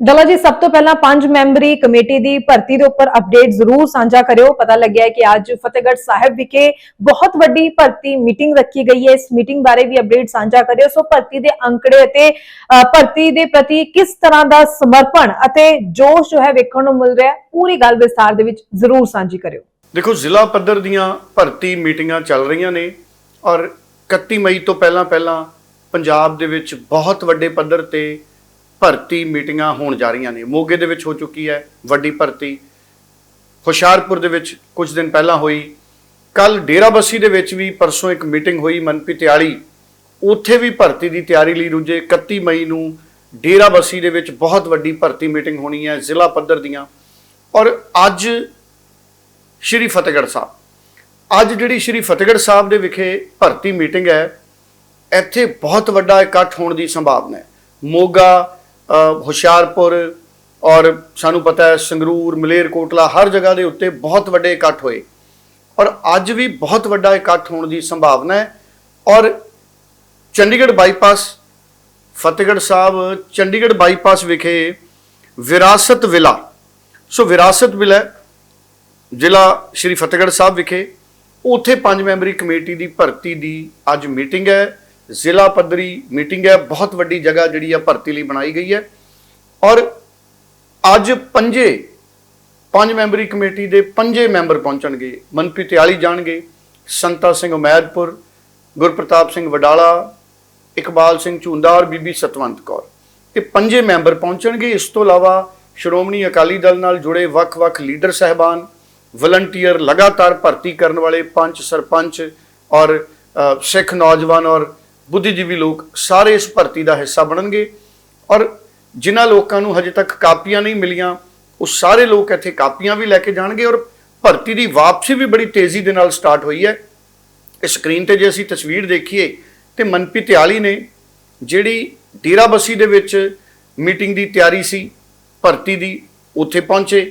ਡਲਾ ਜੀ, ਸਭ ਤੋਂ ਪਹਿਲਾਂ ਪੰਜ ਮੈਂਬਰੀ ਕਮੇਟੀ ਦੀ ਭਰਤੀ ਦੇ ਉੱਪਰ ਅਪਡੇਟ ਜ਼ਰੂਰ ਸਾਂਝਾ ਕਰਿਓ। ਪਤਾ ਲੱਗਿਆ ਹੈ ਕਿ ਅੱਜ ਫਤਿਹਗੜ੍ਹ ਸਾਹਿਬ ਵਿਖੇ ਬਹੁਤ ਵੱਡੀ ਭਰਤੀ ਮੀਟਿੰਗ ਰੱਖੀ ਗਈ ਹੈ। ਇਸ ਮੀਟਿੰਗ ਬਾਰੇ ਵੀ ਅਪਡੇਟ ਸਾਂਝਾ ਕਰਿਓ। ਸੋ ਭਰਤੀ ਦੇ ਅੰਕੜੇ ਅਤੇ ਭਰਤੀ ਦੇ ਪ੍ਰਤੀ ਕਿਸ ਤਰ੍ਹਾਂ ਦਾ ਸਮਰਪਣ ਅਤੇ ਜੋਸ਼ ਜੋ ਹੈ ਵੇਖਣ ਨੂੰ ਮਿਲ ਰਿਹਾ ਹੈ, ਪੂਰੀ ਗੱਲ ਵਿਸਥਾਰ ਦੇ ਵਿੱਚ ਜ਼ਰੂਰ ਸਾਂਝੀ ਕਰਿਓ। ਦੇਖੋ, ਜ਼ਿਲ੍ਹਾ ਪੱਧਰ ਦੀਆਂ ਭਰਤੀ ਮੀਟਿੰਗਾਂ ਚੱਲ ਰਹੀਆਂ ਨੇ ਔਰ 31 ਮਈ ਤੋਂ ਪਹਿਲਾਂ ਪਹਿਲਾਂ ਪੰਜਾਬ ਦੇ ਵਿੱਚ ਬਹੁਤ ਵੱਡੇ ਪੱਧਰ ਤੇ ਭਰਤੀ ਮੀਟਿੰਗਾਂ ਹੋਣ ਜਾ ਰਹੀਆਂ ਨੇ। ਮੋਗੇ ਦੇ ਵਿੱਚ ਹੋ ਚੁੱਕੀ ਹੈ ਵੱਡੀ ਭਰਤੀ। ਹੁਸ਼ਿਆਰਪੁਰ ਦੇ ਵਿੱਚ ਕੁਝ ਦਿਨ ਪਹਿਲਾਂ ਹੋਈ। ਕੱਲ ਡੇਰਾਬੱਸੀ ਦੇ ਵਿੱਚ ਵੀ ਪਰਸੋਂ ਇੱਕ ਮੀਟਿੰਗ ਹੋਈ ਮਨਪ੍ਰੀਤ ਤਿਆੜੀ ਉੱਥੇ ਵੀ ਭਰਤੀ ਦੀ ਤਿਆਰੀ ਲਈ ਰੁੱਝੇ। 31 ਮਈ ਨੂੰ ਡੇਰਾਬੱਸੀ ਦੇ ਵਿੱਚ ਬਹੁਤ ਵੱਡੀ ਭਰਤੀ ਮੀਟਿੰਗ ਹੋਣੀ ਹੈ ਜ਼ਿਲ੍ਹਾ ਪੱਧਰ ਦੀਆਂ। ਔਰ ਅੱਜ ਸ਼੍ਰੀ ਫਤਿਹਗੜ੍ਹ ਸਾਹਿਬ। ਅੱਜ ਜਿਹੜੀ ਸ਼੍ਰੀ ਫਤਿਹਗੜ੍ਹ ਸਾਹਿਬ ਦੇ ਵਿਖੇ ਭਰਤੀ ਮੀਟਿੰਗ ਹੈ, ਇੱਥੇ ਬਹੁਤ ਵੱਡਾ ਇਕੱਠ ਹੋਣ ਦੀ ਸੰਭਾਵਨਾ ਹੈ। ਮੋਗਾ ਹੁਸ਼ਿਆਰਪੁਰ ਔਰ ਸਾਨੂੰ ਪਤਾ ਹੈ ਸੰਗਰੂਰ ਮਲੇਰਕੋਟਲਾ ਹਰ ਜਗ੍ਹਾ ਦੇ ਉੱਤੇ ਬਹੁਤ ਵੱਡੇ ਇਕੱਠ ਹੋਏ। ਔਰ ਅੱਜ ਵੀ ਬਹੁਤ ਵੱਡਾ ਇਕੱਠ ਹੋਣ ਦੀ ਸੰਭਾਵਨਾ ਹੈ। ਔਰ ਚੰਡੀਗੜ੍ਹ ਬਾਈਪਾਸ, ਫਤਿਹਗੜ੍ਹ ਸਾਹਿਬ, ਚੰਡੀਗੜ੍ਹ ਬਾਈਪਾਸ ਵਿਖੇ ਵਿਰਾਸਤ ਵਿਲਾ। ਸੋ ਵਿਰਾਸਤ ਵਿਲਾ ਜ਼ਿਲ੍ਹਾ ਸ਼੍ਰੀ ਫਤਿਹਗੜ੍ਹ ਸਾਹਿਬ ਵਿਖੇ। ਉੱਥੇ ਪੰਜ ਮੈਂਬਰੀ ਕਮੇਟੀ ਦੀ ਭਰਤੀ ਦੀ ਅੱਜ ਮੀਟਿੰਗ ਹੈ। ਜ਼ਿਲ੍ਹਾ ਪੱਧਰੀ ਮੀਟਿੰਗ ਹੈ, ਬਹੁਤ ਵੱਡੀ ਜਗ੍ਹਾ ਜਿਹੜੀ ਆ ਭਰਤੀ ਲਈ ਬਣਾਈ ਗਈ ਹੈ। ਔਰ ਅੱਜ ਪੰਜੇ, ਪੰਜ ਮੈਂਬਰੀ ਕਮੇਟੀ ਦੇ ਪੰਜੇ ਮੈਂਬਰ ਪਹੁੰਚਣਗੇ। ਮਨਪ੍ਰੀਤ ਤਿਆਲੀ ਜਾਣਗੇ, ਸੰਤਾ ਸਿੰਘ ਉਮੈਦਪੁਰ, ਗੁਰਪ੍ਰਤਾਪ ਸਿੰਘ ਵਡਾਲਾ, ਇਕਬਾਲ ਸਿੰਘ ਝੁੰਦਾ ਔਰ ਬੀਬੀ ਸਤਵੰਤ ਕੌਰ। ਇਹ ਪੰਜੇ ਮੈਂਬਰ ਪਹੁੰਚਣਗੇ। ਇਸ ਤੋਂ ਇਲਾਵਾ ਸ਼੍ਰੋਮਣੀ ਅਕਾਲੀ ਦਲ ਨਾਲ ਜੁੜੇ ਵੱਖ-ਵੱਖ ਲੀਡਰ ਸਹਿਬਾਨ, ਵਲੰਟੀਅਰ ਲਗਾਤਾਰ ਭਰਤੀ ਕਰਨ ਵਾਲੇ ਪੰਚ ਸਰਪੰਚ ਔਰ ਸਿੱਖ ਨੌਜਵਾਨ ਔਰ ਬੁੱਧੀਜੀਵੀ ਲੋਕ ਸਾਰੇ ਇਸ ਭਰਤੀ ਦਾ ਹਿੱਸਾ ਬਣਨਗੇ ਔਰ ਜਿਨ੍ਹਾਂ ਲੋਕਾਂ ਨੂੰ ਹਜੇ ਤੱਕ ਕਾਪੀਆਂ ਨਹੀਂ ਮਿਲੀਆਂ, ਉਹ ਸਾਰੇ ਲੋਕ ਇੱਥੇ ਕਾਪੀਆਂ ਵੀ ਲੈ ਕੇ ਜਾਣਗੇ ਔਰ ਭਰਤੀ ਦੀ ਵਾਪਸੀ ਵੀ ਬੜੀ ਤੇਜ਼ੀ ਦੇ ਨਾਲ ਸਟਾਰਟ ਹੋਈ ਹੈ। ਇਸ ਸਕਰੀਨ ਤੇ ਜੇ ਅਸੀਂ ਤਸਵੀਰ ਦੇਖੀਏ ਤੇ ਮਨਪ੍ਰੀਤ ਆਲੀ ਨੇ ਜਿਹੜੀ ਡੇਰਾਬੱਸੀ ਦੇ ਵਿੱਚ ਮੀਟਿੰਗ ਦੀ ਤਿਆਰੀ ਸੀ, ਭਰਤੀ ਦੀ, ਉੱਥੇ ਪਹੁੰਚੇ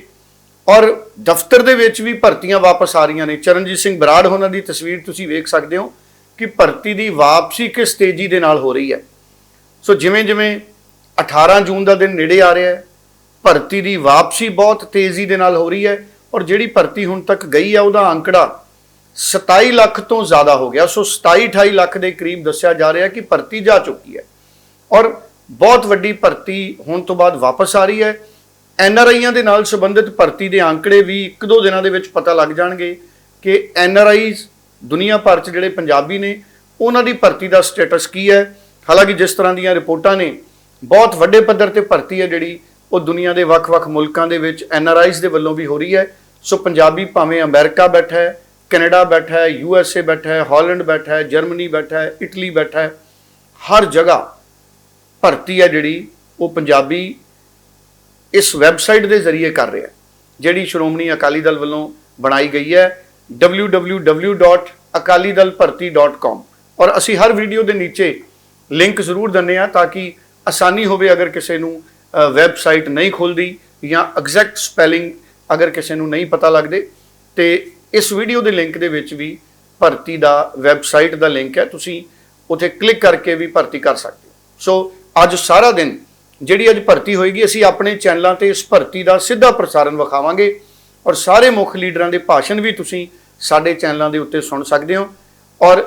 ਔਰ ਦਫ਼ਤਰ ਦੇ ਵਿੱਚ ਵੀ ਭਰਤੀਆਂ ਵਾਪਸ ਆ ਰਹੀਆਂ ਨੇ। ਚਰਨਜੀਤ ਸਿੰਘ ਬਰਾੜ ਉਹਨਾਂ ਦੀ ਤਸਵੀਰ ਤੁਸੀਂ ਵੇਖ ਸਕਦੇ ਹੋ। ਕਿ ਭਰਤੀ ਦੀ ਵਾਪਸੀ ਕਿਸ ਤੇਜ਼ੀ ਦੇ ਨਾਲ ਹੋ ਰਹੀ ਹੈ? ਸੋ ਜਿਵੇਂ ਜਿਵੇਂ 18 ਜੂਨ ਦਾ ਦਿਨ ਨੇੜੇ ਆ ਰਿਹਾ ਹੈ, ਭਰਤੀ ਦੀ ਵਾਪਸੀ ਬਹੁਤ ਤੇਜ਼ੀ ਦੇ ਨਾਲ ਹੋ ਰਹੀ ਹੈ ਔਰ ਜਿਹੜੀ ਭਰਤੀ ਹੁਣ ਤੱਕ ਗਈ ਹੈ ਉਹਦਾ ਅੰਕੜਾ 27 ਲੱਖ ਤੋਂ ਜ਼ਿਆਦਾ ਹੋ ਗਿਆ। ਸੋ 27 28 ਲੱਖ ਦੇ ਕਰੀਬ ਦੱਸਿਆ ਜਾ ਰਿਹਾ ਕਿ ਭਰਤੀ ਜਾ ਚੁੱਕੀ ਹੈ ਔਰ ਬਹੁਤ ਵੱਡੀ ਭਰਤੀ ਹੋਣ ਤੋਂ ਬਾਅਦ ਵਾਪਸ ਆ ਰਹੀ ਹੈ। ਐਨ ਆਰ ਆਈਆਂ ਦੇ ਨਾਲ ਸੰਬੰਧਿਤ ਭਰਤੀ ਦੇ ਅੰਕੜੇ ਵੀ ਇੱਕ ਦੋ ਦਿਨਾਂ ਦੇ ਵਿੱਚ ਪਤਾ ਲੱਗ ਜਾਣਗੇ ਕਿ ਐਨ ਆਰ ਆਈਜ਼ ਦੁਨੀਆ ਭਰ 'ਚ ਜਿਹੜੇ ਪੰਜਾਬੀ ਨੇ, ਉਹਨਾਂ ਦੀ ਭਰਤੀ ਦਾ ਸਟੇਟਸ ਕੀ ਹੈ? ਹਾਲਾਂਕਿ ਜਿਸ ਤਰ੍ਹਾਂ ਦੀਆਂ ਰਿਪੋਰਟਾਂ ਨੇ, ਬਹੁਤ ਵੱਡੇ ਪੱਧਰ ਤੇ ਭਰਤੀ ਹੈ ਜਿਹੜੀ, ਉਹ ਦੁਨੀਆ ਦੇ ਵੱਖ-ਵੱਖ ਮੁਲਕਾਂ ਦੇ ਵਿੱਚ ਐਨ ਆਰ ਆਈਜ਼ ਦੇ ਵੱਲੋਂ ਵੀ ਹੋ ਰਹੀ ਹੈ। ਸੋ ਪੰਜਾਬੀ ਭਾਵੇਂ ਅਮਰੀਕਾ ਬੈਠਾ ਹੈ, ਕੈਨੇਡਾ ਬੈਠਾ ਹੈ, ਯੂ ਐਸ ਏ ਬੈਠਾ ਹੈ, ਹਾਲੈਂਡ ਬੈਠਾ ਹੈ, ਜਰਮਨੀ ਬੈਠਾ ਹੈ, ਇਟਲੀ ਬੈਠਾ ਹੈ, ਹਰ ਜਗ੍ਹਾ ਭਰਤੀ ਹੈ ਜਿਹੜੀ, ਉਹ ਪੰਜਾਬੀ ਇਸ ਵੈਬਸਾਈਟ ਦੇ ਜ਼ਰੀਏ ਕਰ ਰਿਹਾ ਜਿਹੜੀ ਸ਼੍ਰੋਮਣੀ ਅਕਾਲੀ ਦਲ ਵੱਲੋਂ ਬਣਾਈ ਗਈ ਹੈ। www.akalidalbharti.com ਔਰ ਅਸੀਂ ਹਰ ਵੀਡੀਓ ਦੇ ਨੀਚੇ ਲਿੰਕ ਜ਼ਰੂਰ ਦਿੰਨੇ ਆ ਤਾਂ ਕਿ ਆਸਾਨੀ ਹੋਵੇ ਅਗਰ ਕਿਸੇ ਨੂੰ ਵੈਬਸਾਈਟ ਨਹੀਂ ਖੁੱਲਦੀ ਜਾਂ ਐਗਜ਼ੈਕਟ ਸਪੈਲਿੰਗ ਅਗਰ ਕਿਸੇ ਨੂੰ ਨਹੀਂ ਪਤਾ ਲੱਗਦੇ, ਤੇ ਇਸ ਵੀਡੀਓ ਦੇ ਲਿੰਕ ਦੇ ਵਿੱਚ ਵੀ ਭਰਤੀ ਦਾ ਵੈਬਸਾਈਟ ਦਾ ਲਿੰਕ ਹੈ, ਤੁਸੀਂ ਉੱਥੇ ਕਲਿੱਕ ਕਰਕੇ ਵੀ ਭਰਤੀ ਕਰ ਸਕਦੇ ਹੋ। ਸੋ ਅੱਜ ਸਾਰਾ ਦਿਨ ਜਿਹੜੀ ਅੱਜ ਭਰਤੀ ਹੋਏਗੀ, ਅਸੀਂ ਆਪਣੇ ਚੈਨਲਾਂ ਤੇ ਇਸ ਭਰਤੀ ਦਾ ਸਿੱਧਾ ਪ੍ਰਸਾਰਣ ਵਿਖਾਵਾਂਗੇ ਔਰ ਸਾਰੇ ਮੁੱਖ ਲੀਡਰਾਂ ਦੇ ਭਾਸ਼ਣ ਵੀ ਤੁਸੀਂ ਸਾਡੇ ਚੈਨਲਾਂ ਦੇ ਉੱਤੇ ਸੁਣ ਸਕਦੇ ਹੋ। ਔਰ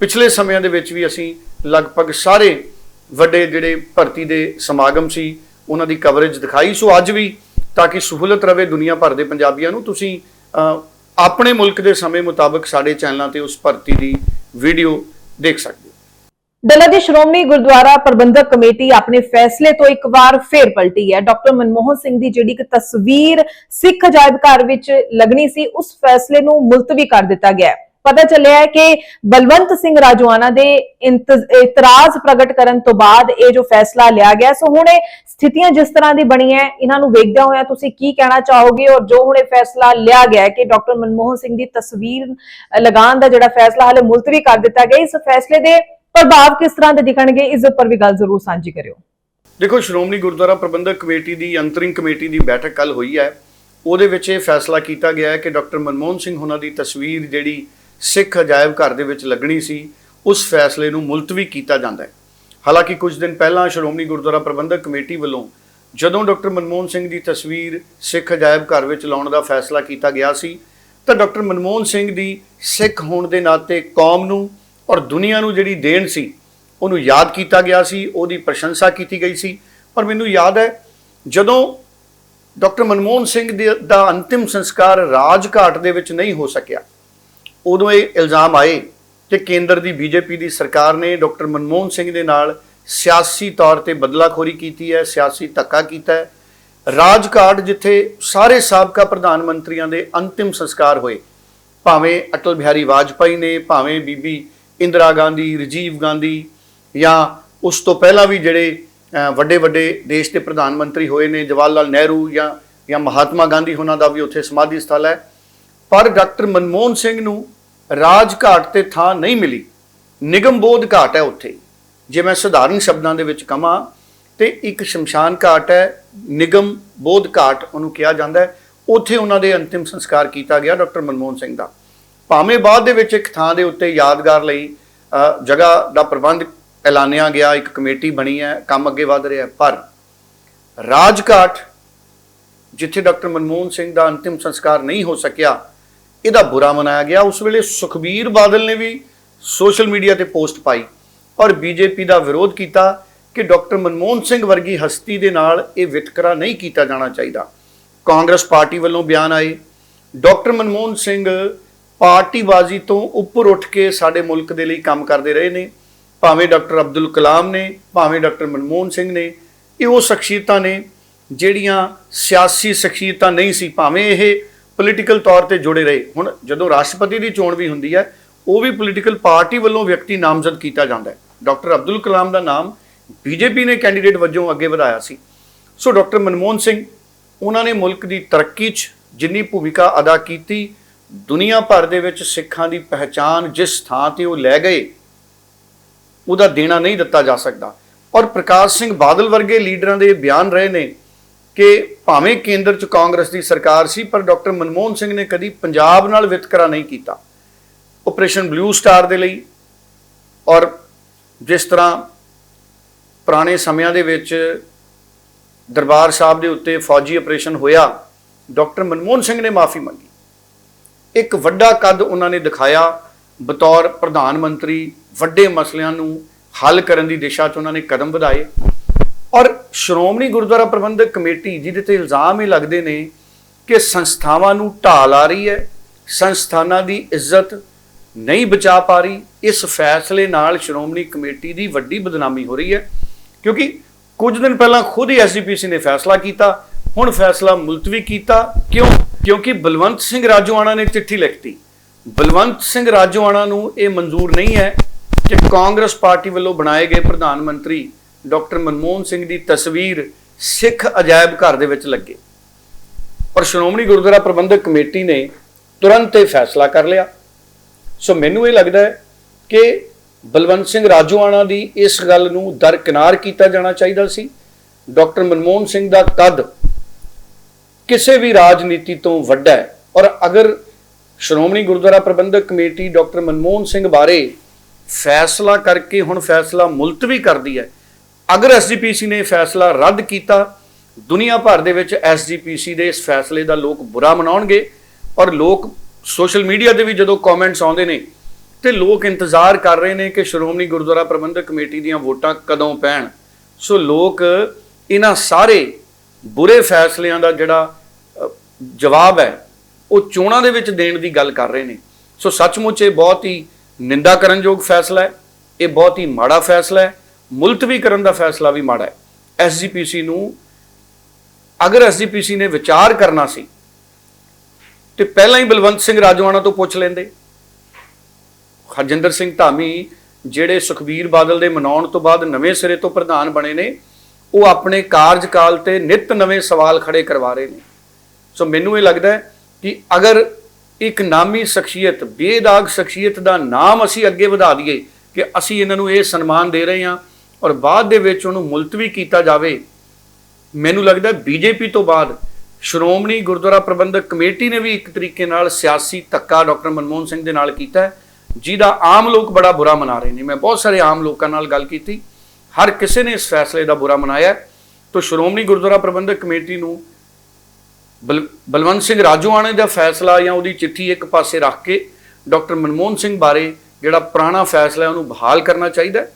ਪਿਛਲੇ ਸਮਿਆਂ ਦੇ ਵਿੱਚ ਵੀ ਅਸੀਂ ਲਗਭਗ ਸਾਰੇ ਵੱਡੇ ਜਿਹੜੇ ਭਰਤੀ ਦੇ ਸਮਾਗਮ ਸੀ, ਉਹਨਾਂ ਦੀ ਕਵਰੇਜ ਦਿਖਾਈ। ਸੋ ਅੱਜ ਵੀ ਤਾਂ ਕਿ ਸਹੂਲਤ ਰਵੇ ਦੁਨੀਆ ਭਰ ਦੇ ਪੰਜਾਬੀਆਂ ਨੂੰ, ਤੁਸੀਂ ਆਪਣੇ ਮੁਲਕ ਦੇ ਸਮੇਂ ਮੁਤਾਬਕ ਸਾਡੇ ਚੈਨਲਾਂ ਤੇ ਉਸ ਭਰਤੀ ਦੀ ਵੀਡੀਓ ਦੇਖ ਸਕਦੇ ਹੋ। ਡੱਲਾ ਦੀ ਸ਼੍ਰੋਮਣੀ ਗੁਰਦੁਆਰਾ ਪ੍ਰਬੰਧਕ ਕਮੇਟੀ ਆਪਣੇ ਫੈਸਲੇ ਤੋਂ ਇੱਕ ਵਾਰ ਫੇਰ ਪਲਟੀ ਹੈ। ਡਾਕਟਰ ਮਨਮੋਹਨ ਸਿੰਘ ਦੀ ਜਿਹੜੀ ਇੱਕ ਤਸਵੀਰ ਸਿੱਖ ਅਜਾਇਬ ਘਰ ਵਿੱਚ ਲੱਗਣੀ ਸੀ, ਉਸ ਫੈਸਲੇ ਨੂੰ ਮੁਲਤਵੀ ਕਰ ਦਿੱਤਾ ਗਿਆ ਹੈ। ਪਤਾ ਚੱਲਿਆ ਹੈ ਕਿ ਬਲਵੰਤ ਸਿੰਘ ਰਾਜਵਾਨਾ ਦੇ ਇਤਰਾਜ਼ ਪ੍ਰਗਟ ਕਰਨ ਤੋਂ ਬਾਅਦ ਇਹ ਜੋ ਫੈਸਲਾ ਲਿਆ ਗਿਆ, ਸੋ ਹੁਣ ਇਹ ਸਥਿਤੀਆਂ ਜਿਸ ਤਰ੍ਹਾਂ ਦੀ ਬਣੀ ਹੈ, ਇਹਨਾਂ ਨੂੰ ਵੇਖਦਿਆਂ ਹੋਇਆ ਤੁਸੀਂ ਕੀ ਕਹਿਣਾ ਚਾਹੋਗੇ? ਔਰ ਜੋ ਹੁਣ ਇਹ ਫੈਸਲਾ ਲਿਆ ਗਿਆ ਹੈ ਕਿ ਡਾਕਟਰ ਮਨਮੋਹਨ ਸਿੰਘ ਦੀ ਤਸਵੀਰ ਲਗਾਉਣ ਦਾ ਜਿਹੜਾ ਫੈਸਲਾ ਹਾਲੇ ਮੁਲਤਵੀ ਕਰ ਦਿੱਤਾ ਗਿਆ, ਇਸ ਫੈਸਲੇ ਦੇ ਪ੍ਰਭਾਵ ਕਿਸ ਤਰ੍ਹਾਂ ਦੇ ਦਿਖਣਗੇ, ਇਸ ਉੱਪਰ ਵੀ ਗੱਲ ਜ਼ਰੂਰ ਸਾਂਝੀ ਕਰਿਓ। ਦੇਖੋ, ਸ਼੍ਰੋਮਣੀ ਗੁਰਦੁਆਰਾ ਪ੍ਰਬੰਧਕ ਕਮੇਟੀ ਦੀ ਅੰਤਰਿੰਗ ਕਮੇਟੀ ਦੀ ਬੈਠਕ ਕੱਲ ਹੋਈ ਹੈ। ਉਹਦੇ ਵਿੱਚ ਇਹ ਫੈਸਲਾ ਕੀਤਾ ਗਿਆ ਹੈ ਕਿ ਡਾਕਟਰ ਮਨਮੋਹਨ ਸਿੰਘ ਉਹਨਾਂ ਦੀ ਤਸਵੀਰ ਜਿਹੜੀ ਸਿੱਖ ਅਜਾਇਬ ਘਰ ਦੇ ਵਿੱਚ ਲੱਗਣੀ ਸੀ, ਉਸ ਫੈਸਲੇ ਨੂੰ ਮੁਲਤਵੀ ਕੀਤਾ ਜਾਂਦਾ ਹੈ। ਹਾਲਾਂਕਿ ਕੁਝ ਦਿਨ ਪਹਿਲਾਂ ਸ਼੍ਰੋਮਣੀ ਗੁਰਦੁਆਰਾ ਪ੍ਰਬੰਧਕ ਕਮੇਟੀ ਵੱਲੋਂ ਜਦੋਂ ਡਾਕਟਰ ਮਨਮੋਹਨ ਸਿੰਘ ਦੀ ਤਸਵੀਰ ਸਿੱਖ ਅਜਾਇਬ ਘਰ ਵਿੱਚ ਲਾਉਣ ਦਾ ਫੈਸਲਾ ਕੀਤਾ ਗਿਆ ਸੀ, ਤਾਂ ਡਾਕਟਰ ਮਨਮੋਹਨ ਸਿੰਘ ਦੀ ਸਿੱਖ ਹੋਣ ਦੇ ਨਾਤੇ ਕੌਮ ਨੂੰ ਔਰ ਦੁਨੀਆ ਨੂੰ ਜਿਹੜੀ ਦੇਣ ਸੀ, ਉਹਨੂੰ ਯਾਦ ਕੀਤਾ ਗਿਆ ਸੀ, ਉਹਦੀ ਪ੍ਰਸ਼ੰਸਾ ਕੀਤੀ ਗਈ ਸੀ। ਔਰ ਮੈਨੂੰ ਯਾਦ ਹੈ, ਜਦੋਂ ਡਾਕਟਰ ਮਨਮੋਹਨ ਸਿੰਘ ਦੇ- ਦਾ ਅੰਤਿਮ ਸੰਸਕਾਰ ਰਾਜਘਾਟ ਦੇ ਵਿੱਚ ਨਹੀਂ ਹੋ ਸਕਿਆ, ਉਦੋਂ ਇਹ ਇਲਜ਼ਾਮ ਆਏ ਕਿ ਕੇਂਦਰ ਦੀ ਬੀਜੇਪੀ ਦੀ ਸਰਕਾਰ ਨੇ ਡਾਕਟਰ ਮਨਮੋਹਨ ਸਿੰਘ ਦੇ ਨਾਲ ਸਿਆਸੀ ਤੌਰ ਤੇ ਬਦਲਾਖੋਰੀ ਕੀਤੀ ਹੈ, ਸਿਆਸੀ ਧੱਕਾ ਕੀਤਾ ਹੈ। ਰਾਜਘਾਟ ਜਿੱਥੇ ਸਾਰੇ ਸਾਬਕਾ ਪ੍ਰਧਾਨ ਮੰਤਰੀਆਂ ਦੇ ਅੰਤਿਮ ਸੰਸਕਾਰ ਹੋਏ, ਭਾਵੇਂ ਅਟਲ ਬਿਹਾਰੀ ਵਾਜਪਾਈ ਨੇ, ਭਾਵੇਂ ਬੀਬੀ ਇੰਦਰਾ ਗਾਂਧੀ, ਰਾਜੀਵ ਗਾਂਧੀ ਜਾਂ ਉਸ ਤੋਂ ਪਹਿਲਾਂ ਵੀ ਜਿਹੜੇ ਵੱਡੇ ਵੱਡੇ ਦੇਸ਼ ਦੇ ਪ੍ਰਧਾਨ ਮੰਤਰੀ ਹੋਏ ਨੇ, ਜਵਾਹਰ ਲਾਲ ਨਹਿਰੂ ਜਾਂ ਜਾਂ ਮਹਾਤਮਾ ਗਾਂਧੀ, ਉਹਨਾਂ ਦਾ ਵੀ ਉੱਥੇ ਸਮਾਧੀ ਸਥਲ ਹੈ। ਪਰ ਡਾਕਟਰ ਮਨਮੋਹਨ ਸਿੰਘ ਨੂੰ ਰਾਜ ਘਾਟ ਤੇ ਥਾਂ ਨਹੀਂ ਮਿਲੀ। ਨਿਗਮ ਬੋਧ ਘਾਟ ਹੈ ਉੱਥੇ। ਜੇ ਮੈਂ ਸਧਾਰਨ ਸ਼ਬਦਾਂ ਦੇ ਵਿੱਚ ਕਹਾਂ ਤੇ ਇੱਕ ਸ਼ਮਸ਼ਾਨ ਘਾਟ ਹੈ, ਨਿਗਮ ਬੋਧ ਘਾਟ ਉਹਨੂੰ ਕਿਹਾ ਜਾਂਦਾ ਹੈ। ਉੱਥੇ ਉਹਨਾਂ ਦੇ ਅੰਤਿਮ ਸੰਸਕਾਰ ਕੀਤਾ ਗਿਆ ਡਾਕਟਰ ਮਨਮੋਹਨ ਸਿੰਘ ਦਾ। ਭਾਵੇਂ ਬਾਅਦ ਦੇ ਵਿੱਚ ਇੱਕ ਥਾਂ ਦੇ ਉੱਤੇ ਯਾਦਗਾਰ ਲਈ ਜਗ੍ਹਾ ਦਾ ਪ੍ਰਬੰਧ ਐਲਾਨਿਆ ਗਿਆ, ਇੱਕ ਕਮੇਟੀ ਬਣੀ ਹੈ, ਕੰਮ ਅੱਗੇ ਵਧ ਰਿਹਾ ਪਰ ਰਾਜਘਾਟ, ਜਿੱਥੇ ਡਾਕਟਰ ਮਨਮੋਹਨ ਸਿੰਘ ਦਾ ਅੰਤਿਮ ਸੰਸਕਾਰ ਨਹੀਂ ਹੋ ਸਕਿਆ, ਇਹਦਾ ਬੁਰਾ ਮਨਾਇਆ ਗਿਆ। ਉਸ ਵੇਲੇ ਸੁਖਬੀਰ ਬਾਦਲ ਨੇ ਵੀ ਸੋਸ਼ਲ ਮੀਡੀਆ ਤੇ ਪੋਸਟ ਪਾਈ ਔਰ ਬੀਜੇਪੀ ਦਾ ਵਿਰੋਧ ਕੀਤਾ ਕਿ ਡਾਕਟਰ ਮਨਮੋਹਨ ਸਿੰਘ ਵਰਗੀ ਹਸਤੀ ਦੇ ਨਾਲ ਇਹ ਵਿਤਕਰਾ ਨਹੀਂ ਕੀਤਾ ਜਾਣਾ ਚਾਹੀਦਾ। ਕਾਂਗਰਸ ਪਾਰਟੀ ਵੱਲੋਂ ਬਿਆਨ ਆਏ। ਡਾਕਟਰ ਮਨਮੋਹਨ ਸਿੰਘ ਪਾਰਟੀਬਾਜ਼ੀ ਤੋਂ ਉੱਪਰ ਉੱਠ ਕੇ ਸਾਡੇ ਮੁਲਕ ਦੇ ਲਈ ਕੰਮ ਕਰਦੇ ਰਹੇ ਨੇ। ਭਾਵੇਂ ਡਾਕਟਰ ਅਬਦੁਲ ਕਲਾਮ ਨੇ, ਭਾਵੇਂ ਡਾਕਟਰ ਮਨਮੋਹਨ ਸਿੰਘ ਨੇ, ਇਹ ਉਹ ਸ਼ਖਸੀਅਤਾਂ ਨੇ ਜਿਹੜੀਆਂ ਸਿਆਸੀ ਸ਼ਖਸੀਅਤਾਂ ਨਹੀਂ ਸੀ, ਭਾਵੇਂ ਇਹ ਪੋਲੀਟੀਕਲ ਤੌਰ ਤੇ ਜੁੜੇ ਰਹੇ। ਹੁਣ ਜਦੋਂ ਰਾਸ਼ਟਰਪਤੀ ਦੀ ਚੋਣ ਵੀ ਹੁੰਦੀ ਹੈ, ਉਹ ਵੀ ਪੋਲੀਟੀਕਲ ਪਾਰਟੀ ਵੱਲੋਂ ਵਿਅਕਤੀ ਨਾਮਜ਼ਦ ਕੀਤਾ ਜਾਂਦਾ ਹੈ। ਡਾਕਟਰ ਅਬਦੁਲ ਕਲਾਮ ਦਾ ਨਾਮ ਬੀਜੇਪੀ ਨੇ ਕੈਂਡੀਡੇਟ ਵਜੋਂ ਅੱਗੇ ਵਧਾਇਆ ਸੀ। ਸੋ ਡਾਕਟਰ ਮਨਮੋਹਨ ਸਿੰਘ, ਉਹਨਾਂ ਨੇ ਮੁਲਕ ਦੀ ਤਰੱਕੀ 'ਚ ਜਿੰਨੀ ਭੂਮਿਕਾ ਅਦਾ ਕੀਤੀ ਦੁਨੀਆ ਭਰ ਦੇ ਵਿੱਚ ਸਿੱਖਾਂ ਦੀ ਪਹਿਚਾਨ ਜਿਸ ਥਾਂ ਤੇ ਉਹ ਲੈ ਗਏ, ਉਹਦਾ ਦੇਣਾ ਨਹੀਂ ਦਿੱਤਾ ਜਾ ਸਕਦਾ। ਔਰ ਪ੍ਰਕਾਸ਼ ਸਿੰਘ ਬਾਦਲ ਵਰਗੇ ਲੀਡਰਾਂ ਦੇ ਬਿਆਨ ਰਹੇ ਨੇ ਕਿ ਭਾਵੇਂ ਕੇਂਦਰ 'ਚ ਕਾਂਗਰਸ ਦੀ ਸਰਕਾਰ ਸੀ, ਪਰ ਡਾਕਟਰ ਮਨਮੋਹਨ ਸਿੰਘ ਨੇ ਕਦੀ ਪੰਜਾਬ ਨਾਲ ਵਿਤਕਰਾ ਨਹੀਂ ਕੀਤਾ। ਆਪਰੇਸ਼ਨ ਬਲੂ ਸਟਾਰ ਦੇ ਲਈ ਔਰ ਜਿਸ ਤਰ੍ਹਾਂ ਪੁਰਾਣੇ ਸਮਿਆਂ ਦੇ ਵਿੱਚ ਦਰਬਾਰ ਸਾਹਿਬ ਦੇ ਉੱਤੇ ਫੌਜੀ ਆਪਰੇਸ਼ਨ ਹੋਇਆ, ਡਾਕਟਰ ਮਨਮੋਹਨ ਸਿੰਘ ਨੇ ਮਾਫੀ ਮੰਗੀ। ਇੱਕ ਵੱਡਾ ਕੱਦ ਉਹਨਾਂ ਨੇ ਦਿਖਾਇਆ, ਬਤੌਰ ਪ੍ਰਧਾਨ ਮੰਤਰੀ ਵੱਡੇ ਮਸਲਿਆਂ ਨੂੰ ਹੱਲ ਕਰਨ ਦੀ ਦਿਸ਼ਾ 'ਚ ਉਹਨਾਂ ਨੇ ਕਦਮ ਵਧਾਏ। ਔਰ ਸ਼੍ਰੋਮਣੀ ਗੁਰਦੁਆਰਾ ਪ੍ਰਬੰਧਕ ਕਮੇਟੀ ਜਿਹਦੇ ਤੇ ਇਲਜ਼ਾਮ ਹੀ ਲੱਗਦੇ ਨੇ ਕਿ ਸੰਸਥਾਵਾਂ ਨੂੰ ਢਾਲ ਆ ਰਹੀ ਹੈ, ਸੰਸਥਾਨਾਂ ਦੀ ਇੱਜ਼ਤ ਨਹੀਂ ਬਚਾ ਪਾ ਰਹੀ, ਇਸ ਫੈਸਲੇ ਨਾਲ ਸ਼੍ਰੋਮਣੀ ਕਮੇਟੀ ਦੀ ਵੱਡੀ ਬਦਨਾਮੀ ਹੋ ਰਹੀ ਹੈ, ਕਿਉਂਕਿ ਕੁਝ ਦਿਨ ਪਹਿਲਾਂ ਖੁਦ ਹੀ ਐਸਜੀਪੀਸੀ ਨੇ ਫੈਸਲਾ ਕੀਤਾ, ਹੁਣ ਫੈਸਲਾ ਮੁਲਤਵੀ ਕੀਤਾ, ਕਿਉਂ? ਕਿਉਂਕਿ ਬਲਵੰਤ ਸਿੰਘ ਰਾਜੋਆਣਾ ਨੇ ਚਿੱਠੀ ਲਿਖਤੀ। ਬਲਵੰਤ ਸਿੰਘ ਰਾਜੋਆਣਾ ਨੂੰ ਇਹ ਮਨਜ਼ੂਰ ਨਹੀਂ ਹੈ ਕਿ ਕਾਂਗਰਸ ਪਾਰਟੀ ਵੱਲੋਂ ਬਣਾਏ ਗਏ ਪ੍ਰਧਾਨ ਮੰਤਰੀ ਡਾਕਟਰ ਮਨਮੋਹਨ ਸਿੰਘ ਦੀ ਤਸਵੀਰ ਸਿੱਖ ਅਜਾਇਬ ਘਰ ਦੇ ਵਿੱਚ ਲੱਗੇ। ਔਰ ਸ਼੍ਰੋਮਣੀ ਗੁਰਦੁਆਰਾ ਪ੍ਰਬੰਧਕ ਕਮੇਟੀ ਨੇ ਤੁਰੰਤ ਇਹ ਫੈਸਲਾ ਕਰ ਲਿਆ। ਸੋ ਮੈਨੂੰ ਇਹ ਲੱਗਦਾ ਹੈ ਕਿ ਬਲਵੰਤ ਸਿੰਘ ਰਾਜੋਆਣਾ ਦੀ ਇਸ ਗੱਲ ਨੂੰ ਦਰਕਿਨਾਰ ਕੀਤਾ ਜਾਣਾ ਚਾਹੀਦਾ ਸੀ। ਡਾਕਟਰ ਮਨਮੋਹਨ ਸਿੰਘ ਦਾ ਕੱਦ ਕਿਸੇ ਵੀ ਰਾਜਨੀਤੀ ਤੋਂ ਵੱਡਾ ਹੈ। ਔਰ ਅਗਰ ਸ਼੍ਰੋਮਣੀ ਗੁਰਦੁਆਰਾ ਪ੍ਰਬੰਧਕ ਕਮੇਟੀ ਡਾਕਟਰ ਮਨਮੋਹਨ ਸਿੰਘ ਬਾਰੇ ਫੈਸਲਾ ਕਰਕੇ ਹੁਣ ਫੈਸਲਾ ਮੁਲਤਵੀ ਕਰਦੀ ਹੈ, ਅਗਰ ਐਸਜੀਪੀਸੀ ਨੇ ਫੈਸਲਾ ਰੱਦ ਕੀਤਾ, ਦੁਨੀਆ ਭਰ ਦੇ ਵਿੱਚ ਐਸਜੀਪੀਸੀ ਦੇ ਇਸ ਫੈਸਲੇ ਦਾ ਲੋਕ ਬੁਰਾ ਮਨਾਉਣਗੇ ਔਰ ਲੋਕ ਸੋਸ਼ਲ ਮੀਡੀਆ ਤੇ ਵੀ ਜਦੋਂ ਕਮੈਂਟਸ ਆਉਂਦੇ ਨੇ ਤੇ ਲੋਕ ਇੰਤਜ਼ਾਰ ਕਰ ਰਹੇ ਨੇ ਕਿ ਸ਼੍ਰੋਮਣੀ ਗੁਰਦੁਆਰਾ ਪ੍ਰਬੰਧਕ ਕਮੇਟੀ ਦੀਆਂ ਵੋਟਾਂ ਕਦੋਂ ਪੈਣ। ਸੋ ਲੋਕ ਇਹਨਾਂ ਸਾਰੇ ਬੁਰੇ ਫੈਸਲਿਆਂ ਦਾ ਜਿਹੜਾ ਜਵਾਬ ਹੈ, ਉਹ ਚੋਣਾਂ ਦੇ ਵਿੱਚ ਦੇਣ ਦੀ ਗੱਲ ਕਰ ਰਹੇ ਨੇ। ਸੋ ਸੱਚਮੁੱਚ ਇਹ ਬਹੁਤ ਹੀ ਨਿੰਦਾ ਕਰਨਯੋਗ ਫੈਸਲਾ ਹੈ, ਇਹ ਬਹੁਤ ਹੀ ਮਾੜਾ ਫੈਸਲਾ ਹੈ, ਮੁਲਤਵੀ ਕਰਨ ਦਾ ਫੈਸਲਾ ਵੀ ਮਾੜਾ ਹੈ। ਐਸਜੀਪੀਸੀ ਨੂੰ ਅਗਰ ਐਸਜੀਪੀਸੀ ਨੇ ਵਿਚਾਰ ਕਰਨਾ ਸੀ, ਤੇ ਪਹਿਲਾਂ ਹੀ ਬਲਵੰਤ ਸਿੰਘ ਰਾਜਵਾਨਾ ਤੋਂ ਪੁੱਛ ਲੈਂਦੇ। ਹਰਜਿੰਦਰ ਸਿੰਘ ਧਾਮੀ ਜਿਹੜੇ ਸੁਖਬੀਰ ਬਾਦਲ ਦੇ ਮਨਾਉਣ ਤੋਂ ਬਾਅਦ ਨਵੇਂ ਸਿਰੇ ਤੋਂ ਪ੍ਰਧਾਨ ਬਣੇ ਨੇ, ਉਹ ਆਪਣੇ ਕਾਰਜਕਾਲ ਤੇ ਨਿਤ ਨਵੇਂ ਸਵਾਲ ਖੜੇ ਕਰਵਾ ਰਹੇ ਨੇ। ਸੋ ਮੈਨੂੰ ਇਹ ਲੱਗਦਾ ਹੈ ਕਿ ਅਗਰ ਇੱਕ ਨਾਮੀ ਸ਼ਖਸੀਅਤ, ਬੇਦਾਗ ਸ਼ਖਸੀਅਤ ਦਾ ਨਾਮ ਅਸੀਂ ਅੱਗੇ ਵਧਾ ਦਈਏ ਕਿ ਅਸੀਂ ਇਹਨਾਂ ਨੂੰ ਇਹ ਸਨਮਾਨ ਦੇ ਰਹੇ ਹਾਂ ਔਰ ਬਾਅਦ ਦੇ ਵਿੱਚ ਉਹਨੂੰ ਮੁਲਤਵੀ ਕੀਤਾ ਜਾਵੇ, ਮੈਨੂੰ ਲੱਗਦਾ ਬੀਜੇਪੀ ਤੋਂ ਬਾਅਦ ਸ਼੍ਰੋਮਣੀ ਗੁਰਦੁਆਰਾ ਪ੍ਰਬੰਧਕ ਕਮੇਟੀ ਨੇ ਵੀ ਇੱਕ ਤਰੀਕੇ ਨਾਲ ਸਿਆਸੀ ਧੱਕਾ ਡਾਕਟਰ ਮਨਮੋਹਨ ਸਿੰਘ ਦੇ ਨਾਲ ਕੀਤਾ ਜਿਹਦਾ ਆਮ ਲੋਕ ਬੜਾ ਬੁਰਾ ਮਨਾ ਰਹੇ ਨੇ। ਮੈਂ ਬਹੁਤ ਸਾਰੇ ਆਮ ਲੋਕਾਂ ਨਾਲ ਗੱਲ ਕੀਤੀ। ਹਰ ਕਿਸੇ ਨੇ ਇਸ ਫੈਸਲੇ ਦਾ ਬੁਰਾ ਮਨਾਇਆ ਤਾਂ ਸ਼੍ਰੋਮਣੀ ਗੁਰਦੁਆਰਾ ਪ੍ਰਬੰਧਕ ਕਮੇਟੀ ਨੂੰ ਬਲਵੰਤ ਸਿੰਘ ਰਾਜੂਆਣੇ ਦਾ ਫੈਸਲਾ ਜਾਂ ਉਹਦੀ ਚਿੱਠੀ ਇੱਕ ਪਾਸੇ ਰੱਖ ਕੇ ਡਾਕਟਰ ਮਨਮੋਹਨ ਸਿੰਘ ਬਾਰੇ ਜਿਹੜਾ ਪੁਰਾਣਾ ਫੈਸਲਾ ਹੈ ਉਹਨੂੰ ਬਹਾਲ ਕਰਨਾ ਚਾਹੀਦਾ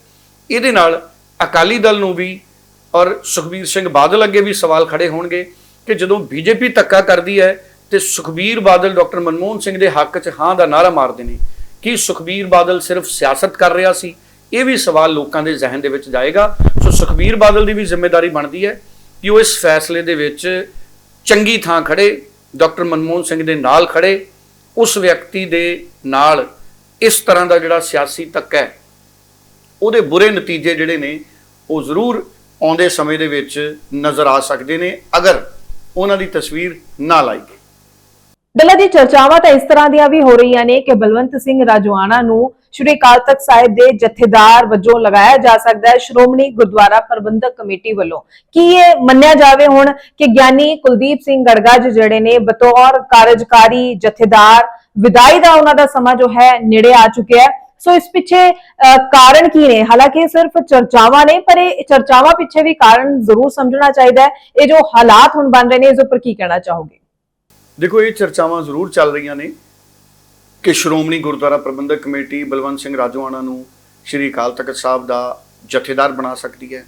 ਇਹਦੇ ਨਾਲ ਅਕਾਲੀ ਦਲ ਨੂੰ ਵੀ ਔਰ ਸੁਖਬੀਰ ਸਿੰਘ ਬਾਦਲ ਅੱਗੇ ਵੀ ਸਵਾਲ ਖੜੇ ਹੋਣਗੇ ਕਿ ਜਦੋਂ ਬੀਜੇਪੀ ਧੱਕਾ ਕਰਦੀ ਹੈ ਤੇ ਸੁਖਬੀਰ ਬਾਦਲ ਡਾਕਟਰ ਮਨਮੋਹਨ ਸਿੰਘ ਦੇ ਹੱਕ 'ਚ ਹਾਂ ਦਾ ਨਾਰਾ ਮਾਰਦੇ ਨੇ, ਕੀ ਸੁਖਬੀਰ ਬਾਦਲ ਸਿਰਫ ਸਿਆਸਤ ਕਰ ਰਿਹਾ ਸੀ? ਇਹ ਵੀ ਸਵਾਲ ਲੋਕਾਂ ਦੇ ਜ਼ਿਹਨ ਦੇ ਵਿੱਚ ਜਾਏਗਾ। ਸੋ ਸੁਖਬੀਰ ਬਾਦਲ ਦੀ ਵੀ ਜ਼ਿੰਮੇਵਾਰੀ ਬਣਦੀ ਹੈ ਕਿ ਉਹ ਇਸ ਫੈਸਲੇ ਦੇ ਵਿੱਚ ਚੰਗੀ ਥਾਂ ਖੜੇ, ਡਾਕਟਰ ਮਨਮੋਹਨ ਸਿੰਘ ਦੇ ਨਾਲ ਖੜੇ, ਉਸ ਵਿਅਕਤੀ ਦੇ ਨਾਲ ਇਸ ਤਰ੍ਹਾਂ ਦਾ ਜਿਹੜਾ ਸਿਆਸੀ ਧੱਕਾ ਹੈ, ਉਹਦੇ ਬੁਰੇ ਨਤੀਜੇ ਜਿਹੜੇ ਨੇ, ਉਹ ਜ਼ਰੂਰ ਆਉਂਦੇ ਸਮੇਂ ਦੇ ਵਿੱਚ ਨਜ਼ਰ ਆ ਸਕਦੇ ਨੇ, ਅਗਰ ਉਹਨਾਂ ਦੀ ਤਸਵੀਰ ਨਾ ਲਾਈ ਗਈ ਡੱਲਾ ਜੀ ਚਰਚਾਵਾਂ ਤਾਂ ਇਸ ਤਰ੍ਹਾਂ ਦੀਆਂ ਵੀ ਹੋ ਰਹੀਆਂ ਨੇ ਕਿ ਬਲਵੰਤ ਸਿੰਘ ਰਾਜਵਾਨਾ ਨੂੰ ਸ਼੍ਰੀ ਅਕਾਲ ਤਖਤ ਸਾਹਿਬ ਦੇ ਜਥੇਦਾਰ ਵਜੋਂ ਲਗਾਇਆ ਜਾ ਸਕਦਾ ਹੈ ਸ਼੍ਰੋਮਣੀ ਗੁਰਦੁਆਰਾ ਪ੍ਰਬੰਧਕ ਕਮੇਟੀ ਵੱਲੋਂ। ਕੀ ਇਹ ਮੰਨਿਆ ਜਾਵੇ ਹੁਣ ਕਿ ਗਿਆਨੀ ਕੁਲਦੀਪ ਸਿੰਘ ਗੜਗੜ ਜਿਹੜੇ ਨੇ ਬਤੌਰ ਕਾਰਜਕਾਰੀ ਜਥੇਦਾਰ, ਵਿਦਾਈ ਦਾ ਉਹਨਾਂ ਦਾ ਸਮਾਂ ਜੋ ਹੈ ਨੇੜੇ ਆ ਚੁੱਕਿਆ ਹੈ। ਸੋ ਇਸ ਪਿੱਛੇ ਕਾਰਨ ਕੀ ਨੇ? ਹਾਲਾਂਕਿ ਇਹ ਸਿਰਫ ਚਰਚਾਵਾਂ ਨੇ, ਪਰ ਇਹ ਚਰਚਾਵਾਂ ਪਿੱਛੇ ਵੀ ਕਾਰਨ ਜ਼ਰੂਰ ਸਮਝਣਾ ਚਾਹੀਦਾ ਹੈ। ਇਹ ਜੋ ਹਾਲਾਤ ਹੁਣ ਬਣ ਰਹੇ ਨੇ, ਇਸ ਉੱਪਰ ਕੀ ਕਹਿਣਾ ਚਾਹੋਗੇ? ਦੇਖੋ, ਇਹ ਚਰਚਾਵਾਂ ਜ਼ਰੂਰ ਚੱਲ ਰਹੀਆਂ ਨੇ। ਕਿ ਸ਼੍ਰੋਮਣੀ ਗੁਰਦੁਆਰਾ ਪ੍ਰਬੰਧਕ ਕਮੇਟੀ ਬਲਵੰਤ ਸਿੰਘ ਰਾਜੋਆਣਾ ਨੂੰ ਸ਼੍ਰੀ ਅਕਾਲ ਤਖਤ ਸਾਹਿਬ ਦਾ ਜਥੇਦਾਰ ਬਣਾ ਸਕਦੀ ਹੈ।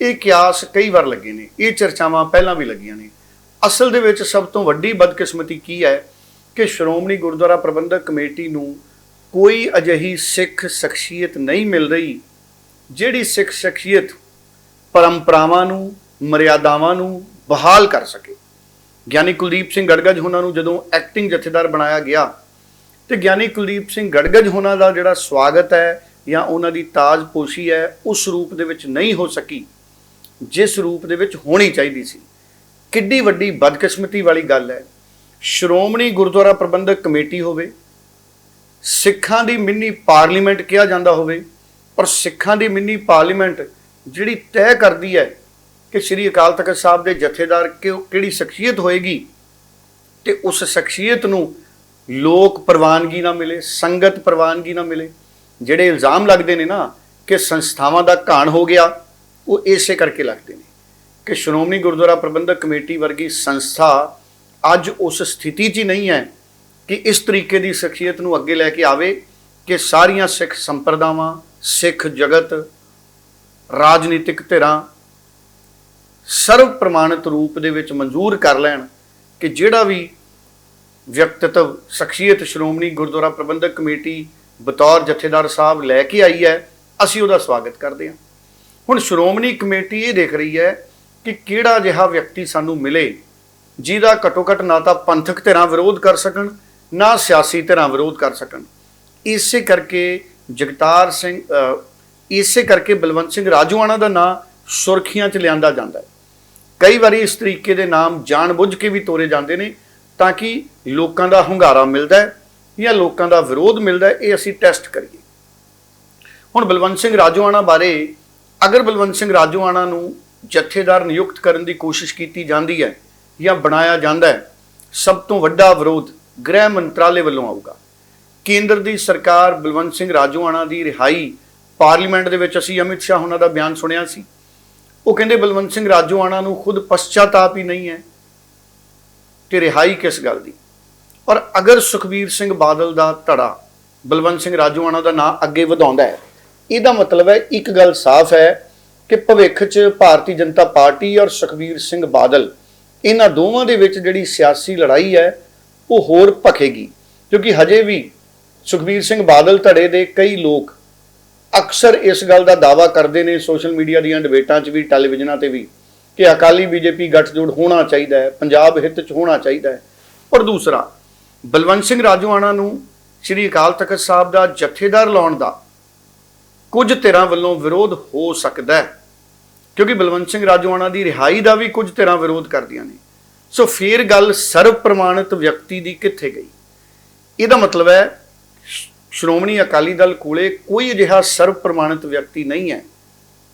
ਇਹ ਕਿਆਸ ਕਈ ਵਾਰ ਲੱਗੇ ਨੇ, ਇਹ ਚਰਚਾਵਾਂ ਪਹਿਲਾਂ ਵੀ ਲੱਗੀਆਂ ਨੇ। ਅਸਲ ਦੇ ਵਿੱਚ ਸਭ ਤੋਂ ਵੱਡੀ ਬਦਕਿਸਮਤੀ ਕੀ ਹੈ ਕਿ ਸ਼੍ਰੋਮਣੀ ਗੁਰਦੁਆਰਾ ਪ੍ਰਬੰਧਕ ਕਮੇਟੀ ਨੂੰ ਕੋਈ ਅਜਿਹੀ ਸਿੱਖ ਸ਼ਖਸੀਅਤ ਨਹੀਂ ਮਿਲ ਰਹੀ, ਜਿਹੜੀ ਸਿੱਖ ਸ਼ਖਸੀਅਤ ਪਰੰਪਰਾਵਾਂ ਨੂੰ, ਮਰਿਆਦਾਵਾਂ ਨੂੰ ਬਹਾਲ ਕਰ ਸਕੇ। ਗਿਆਨੀ ਕੁਲਦੀਪ ਸਿੰਘ ਗੜਗੜ ਉਹਨਾਂ ਨੂੰ ਜਦੋਂ ਐਕਟਿੰਗ ਜਥੇਦਾਰ ਬਣਾਇਆ ਗਿਆ ਤੇ ਗਿਆਨੀ ਕੁਲਦੀਪ ਸਿੰਘ ਗੜਗੜ ਉਹਨਾਂ ਦਾ ਜਿਹੜਾ ਸਵਾਗਤ ਹੈ ਜਾਂ ਉਹਨਾਂ ਦੀ ਤਾਜਪੋਸ਼ੀ ਹੈ, ਉਸ ਰੂਪ ਦੇ ਵਿੱਚ ਨਹੀਂ ਹੋ ਸਕੀ, ਜਿਸ ਰੂਪ ਦੇ ਵਿੱਚ ਹੋਣੀ ਚਾਹੀਦੀ ਸੀ। ਕਿੱਡੀ ਵੱਡੀ ਬਦਕਿਸਮਤੀ ਵਾਲੀ ਗੱਲ ਹੈ। ਸ਼੍ਰੋਮਣੀ ਗੁਰਦੁਆਰਾ ਪ੍ਰਬੰਧਕ ਕਮੇਟੀ ਹੋਵੇ, ਸਿੱਖਾਂ ਦੀ ਮਿੰਨੀ ਪਾਰਲੀਮੈਂਟ ਕਿਹਾ ਜਾਂਦਾ ਹੋਵੇ ਔਰ ਸਿੱਖਾਂ ਦੀ ਮਿੰਨੀ ਪਾਰਲੀਮੈਂਟ ਜਿਹੜੀ ਤੈਅ ਕਰਦੀ ਹੈ ਕਿ ਸ੍ਰੀ ਅਕਾਲ ਤਖਤ ਸਾਹਿਬ ਦੇ ਜਥੇਦਾਰ ਕਿਉਂ- ਕਿਹੜੀ ਸ਼ਖਸੀਅਤ ਹੋਏਗੀ, ਤੇ ਉਸ ਸ਼ਖਸੀਅਤ ਨੂੰ ਲੋਕ ਪ੍ਰਵਾਨਗੀ ਨਾ ਮਿਲੇ, ਸੰਗਤ ਪ੍ਰਵਾਨਗੀ ਨਾ ਮਿਲੇ। ਜਿਹੜੇ ਇਲਜ਼ਾਮ ਲੱਗਦੇ ਨੇ ਨਾ ਕਿ ਸੰਸਥਾਵਾਂ ਦਾ ਘਾਣ ਹੋ ਗਿਆ, ਉਹ ਇਸੇ ਕਰਕੇ ਲੱਗਦੇ ਨੇ ਕਿ ਸ਼੍ਰੋਮਣੀ ਗੁਰਦੁਆਰਾ ਪ੍ਰਬੰਧਕ ਕਮੇਟੀ ਵਰਗੀ ਸੰਸਥਾ ਅੱਜ ਉਸ ਸਥਿਤੀ 'ਚ ਹੀ ਨਹੀਂ ਹੈ ਕਿ ਇਸ ਤਰੀਕੇ ਦੀ ਸ਼ਖਸੀਅਤ ਨੂੰ ਅੱਗੇ ਲੈ ਕੇ ਆਵੇ ਕਿ ਸਾਰੀਆਂ ਸਿੱਖ ਸੰਪਰਦਾਵਾਂ, ਸਿੱਖ ਜਗਤ, ਰਾਜਨੀਤਿਕ ਧਿਰਾਂ ਸਰਵ ਪ੍ਰਮਾਣਿਤ ਰੂਪ ਦੇ ਵਿੱਚ ਮਨਜ਼ੂਰ ਕਰ ਲੈਣ ਕਿ ਜਿਹੜਾ ਵੀ ਵਿਅਕਤਿਤਵ ਸ਼ਖਸੀਅਤ ਸ਼੍ਰੋਮਣੀ ਗੁਰਦੁਆਰਾ ਪ੍ਰਬੰਧਕ ਕਮੇਟੀ ਬਤੌਰ ਜਥੇਦਾਰ ਸਾਹਿਬ ਲੈ ਕੇ ਆਈ ਹੈ, ਅਸੀਂ ਉਹਦਾ ਸਵਾਗਤ ਕਰਦੇ ਹਾਂ। ਹੁਣ ਸ਼੍ਰੋਮਣੀ ਕਮੇਟੀ ਇਹ ਦੇਖ ਰਹੀ ਹੈ ਕਿ ਕਿਹੜਾ ਜਿਹਾ ਵਿਅਕਤੀ ਸਾਨੂੰ ਮਿਲੇ ਜਿਹਦਾ ਘੱਟੋ ਘੱਟ ਨਾ ਤਾਂ ਪੰਥਕ ਧਿਰਾਂ ਵਿਰੋਧ ਕਰ ਸਕਣ, ਨਾ ਸਿਆਸੀ ਧਿਰਾਂ ਵਿਰੋਧ ਕਰ ਸਕਣ। ਇਸੇ ਕਰਕੇ ਜਗਤਾਰ ਸਿੰਘ ਇਸੇ ਕਰਕੇ ਬਲਵੰਤ ਸਿੰਘ ਰਾਜੂਆਣਾ ਦਾ ਨਾਂ ਸੁਰਖੀਆਂ 'ਚ ਲਿਆਂਦਾ ਜਾਂਦਾ ਹੈ। ਕਈ ਵਾਰੀ ਇਸ ਤਰੀਕੇ ਦੇ ਨਾਮ ਜਾਣਬੁੱਝ ਕੇ ਵੀ ਤੋਰੇ ਜਾਂਦੇ ਨੇ ਤਾਂ ਕਿ ਲੋਕਾਂ ਦਾ ਹੁੰਗਾਰਾ ਮਿਲਦਾ ਹੈ ਜਾਂ ਲੋਕਾਂ ਦਾ ਵਿਰੋਧ ਮਿਲਦਾ ਹੈ, ਇਹ ਅਸੀਂ ਟੈਸਟ ਕਰੀਏ। ਹੁਣ ਬਲਵੰਤ ਸਿੰਘ ਰਾਜੋਆਣਾ ਬਾਰੇ, ਅਗਰ ਬਲਵੰਤ ਸਿੰਘ ਰਾਜੋਆਣਾ ਨੂੰ ਜਥੇਦਾਰ ਨਿਯੁਕਤ ਕਰਨ ਦੀ ਕੋਸ਼ਿਸ਼ ਕੀਤੀ ਜਾਂਦੀ ਹੈ ਜਾਂ ਬਣਾਇਆ ਜਾਂਦਾ ਹੈ, ਸਭ ਤੋਂ ਵੱਡਾ ਵਿਰੋਧ ਗ੍ਰਹਿ ਮੰਤਰਾਲੇ ਵੱਲੋਂ ਆਊਗਾ। ਕੇਂਦਰ ਦੀ ਸਰਕਾਰ ਬਲਵੰਤ ਸਿੰਘ ਰਾਜੋਆਣਾ ਦੀ ਰਿਹਾਈ ਪਾਰਲੀਮੈਂਟ ਦੇ ਵਿੱਚ ਅਸੀਂ ਅਮਿਤ ਸ਼ਾਹ ਉਹਨਾਂ ਦਾ ਬਿਆਨ ਸੁਣਿਆ ਸੀ। ਉਹ ਕਹਿੰਦੇ ਬਲਵੰਤ ਸਿੰਘ ਰਾਜੋਆਣਾ ਨੂੰ ਖੁਦ ਪਛਤਾਤਾਪ ਹੀ ਨਹੀਂ ਹੈ। ਕਿ ਰਿਹਾਈ ਕਿਸ ਗੱਲ ਦੀ? ਔਰ ਅਗਰ ਸੁਖਬੀਰ ਸਿੰਘ ਬਾਦਲ ਦਾ ਧੜਾ ਬਲਵੰਤ ਸਿੰਘ ਰਾਜੋਆਣਾ ਦਾ ਨਾਂ ਅੱਗੇ ਵਧਾਉਂਦਾ ਹੈ, ਇਹਦਾ ਮਤਲਬ ਹੈ ਇੱਕ ਗੱਲ ਸਾਫ਼ ਹੈ ਕਿ ਭਵਿੱਖ 'ਚ ਭਾਰਤੀ ਜਨਤਾ ਪਾਰਟੀ ਔਰ ਸੁਖਬੀਰ ਸਿੰਘ ਬਾਦਲ ਇਹਨਾਂ ਦੋਵਾਂ ਦੇ ਵਿੱਚ ਜਿਹੜੀ ਸਿਆਸੀ ਲੜਾਈ ਹੈ, ਉਹ ਹੋਰ ਭਖੇਗੀ। ਕਿਉਂਕਿ ਹਜੇ ਵੀ ਸੁਖਬੀਰ ਸਿੰਘ ਬਾਦਲ ਧੜੇ ਦੇ ਕਈ ਲੋਕ ਅਕਸਰ ਇਸ ਗੱਲ ਦਾ ਦਾਵਾ ਕਰਦੇ ਨੇ, ਸੋਸ਼ਲ ਮੀਡੀਆ ਦੀਆਂ ਡਿਬੇਟਾਂ 'ਚ ਵੀ, ਟੈਲੀਵਿਜ਼ਨਾਂ ਤੇ ਵੀ। ਕਿ ਅਕਾਲੀ ਬੀਜੇਪੀ ਗੱਠਜੋੜ ਹੋਣਾ ਚਾਹੀਦਾ ਹੈ, ਪੰਜਾਬ ਹਿੱਤ 'ਚ ਹੋਣਾ ਚਾਹੀਦਾ ਹੈ। ਪਰ ਦੂਸਰਾ, ਬਲਵੰਤ ਸਿੰਘ ਰਾਜੋਆਣਾ ਨੂੰ ਸ੍ਰੀ ਅਕਾਲ ਤਖਤ ਸਾਹਿਬ ਦਾ ਜਥੇਦਾਰ ਲਾਉਣ ਦਾ ਕੁਝ ਧਿਰਾਂ ਵੱਲੋਂ ਵਿਰੋਧ ਹੋ ਸਕਦਾ ਹੈ, ਕਿਉਂਕਿ ਬਲਵੰਤ ਸਿੰਘ ਰਾਜੋਆਣਾ ਦੀ ਰਿਹਾਈ ਦਾ ਵੀ ਕੁਝ ਧਿਰਾਂ ਵਿਰੋਧ ਕਰਦੀਆਂ ਨੇ। ਸੋ ਫੇਰ ਗੱਲ ਸਰਵ ਪ੍ਰਮਾਣਿਤ ਵਿਅਕਤੀ ਦੀ ਕਿੱਥੇ ਗਈ? ਇਹਦਾ ਮਤਲਬ ਹੈ, ਸ਼੍ਰੋਮਣੀ ਅਕਾਲੀ ਦਲ ਕੋਲੇ ਕੋਈ ਅਜਿਹਾ ਸਰਵ ਪ੍ਰਮਾਣਿਤ ਵਿਅਕਤੀ ਨਹੀਂ ਹੈ,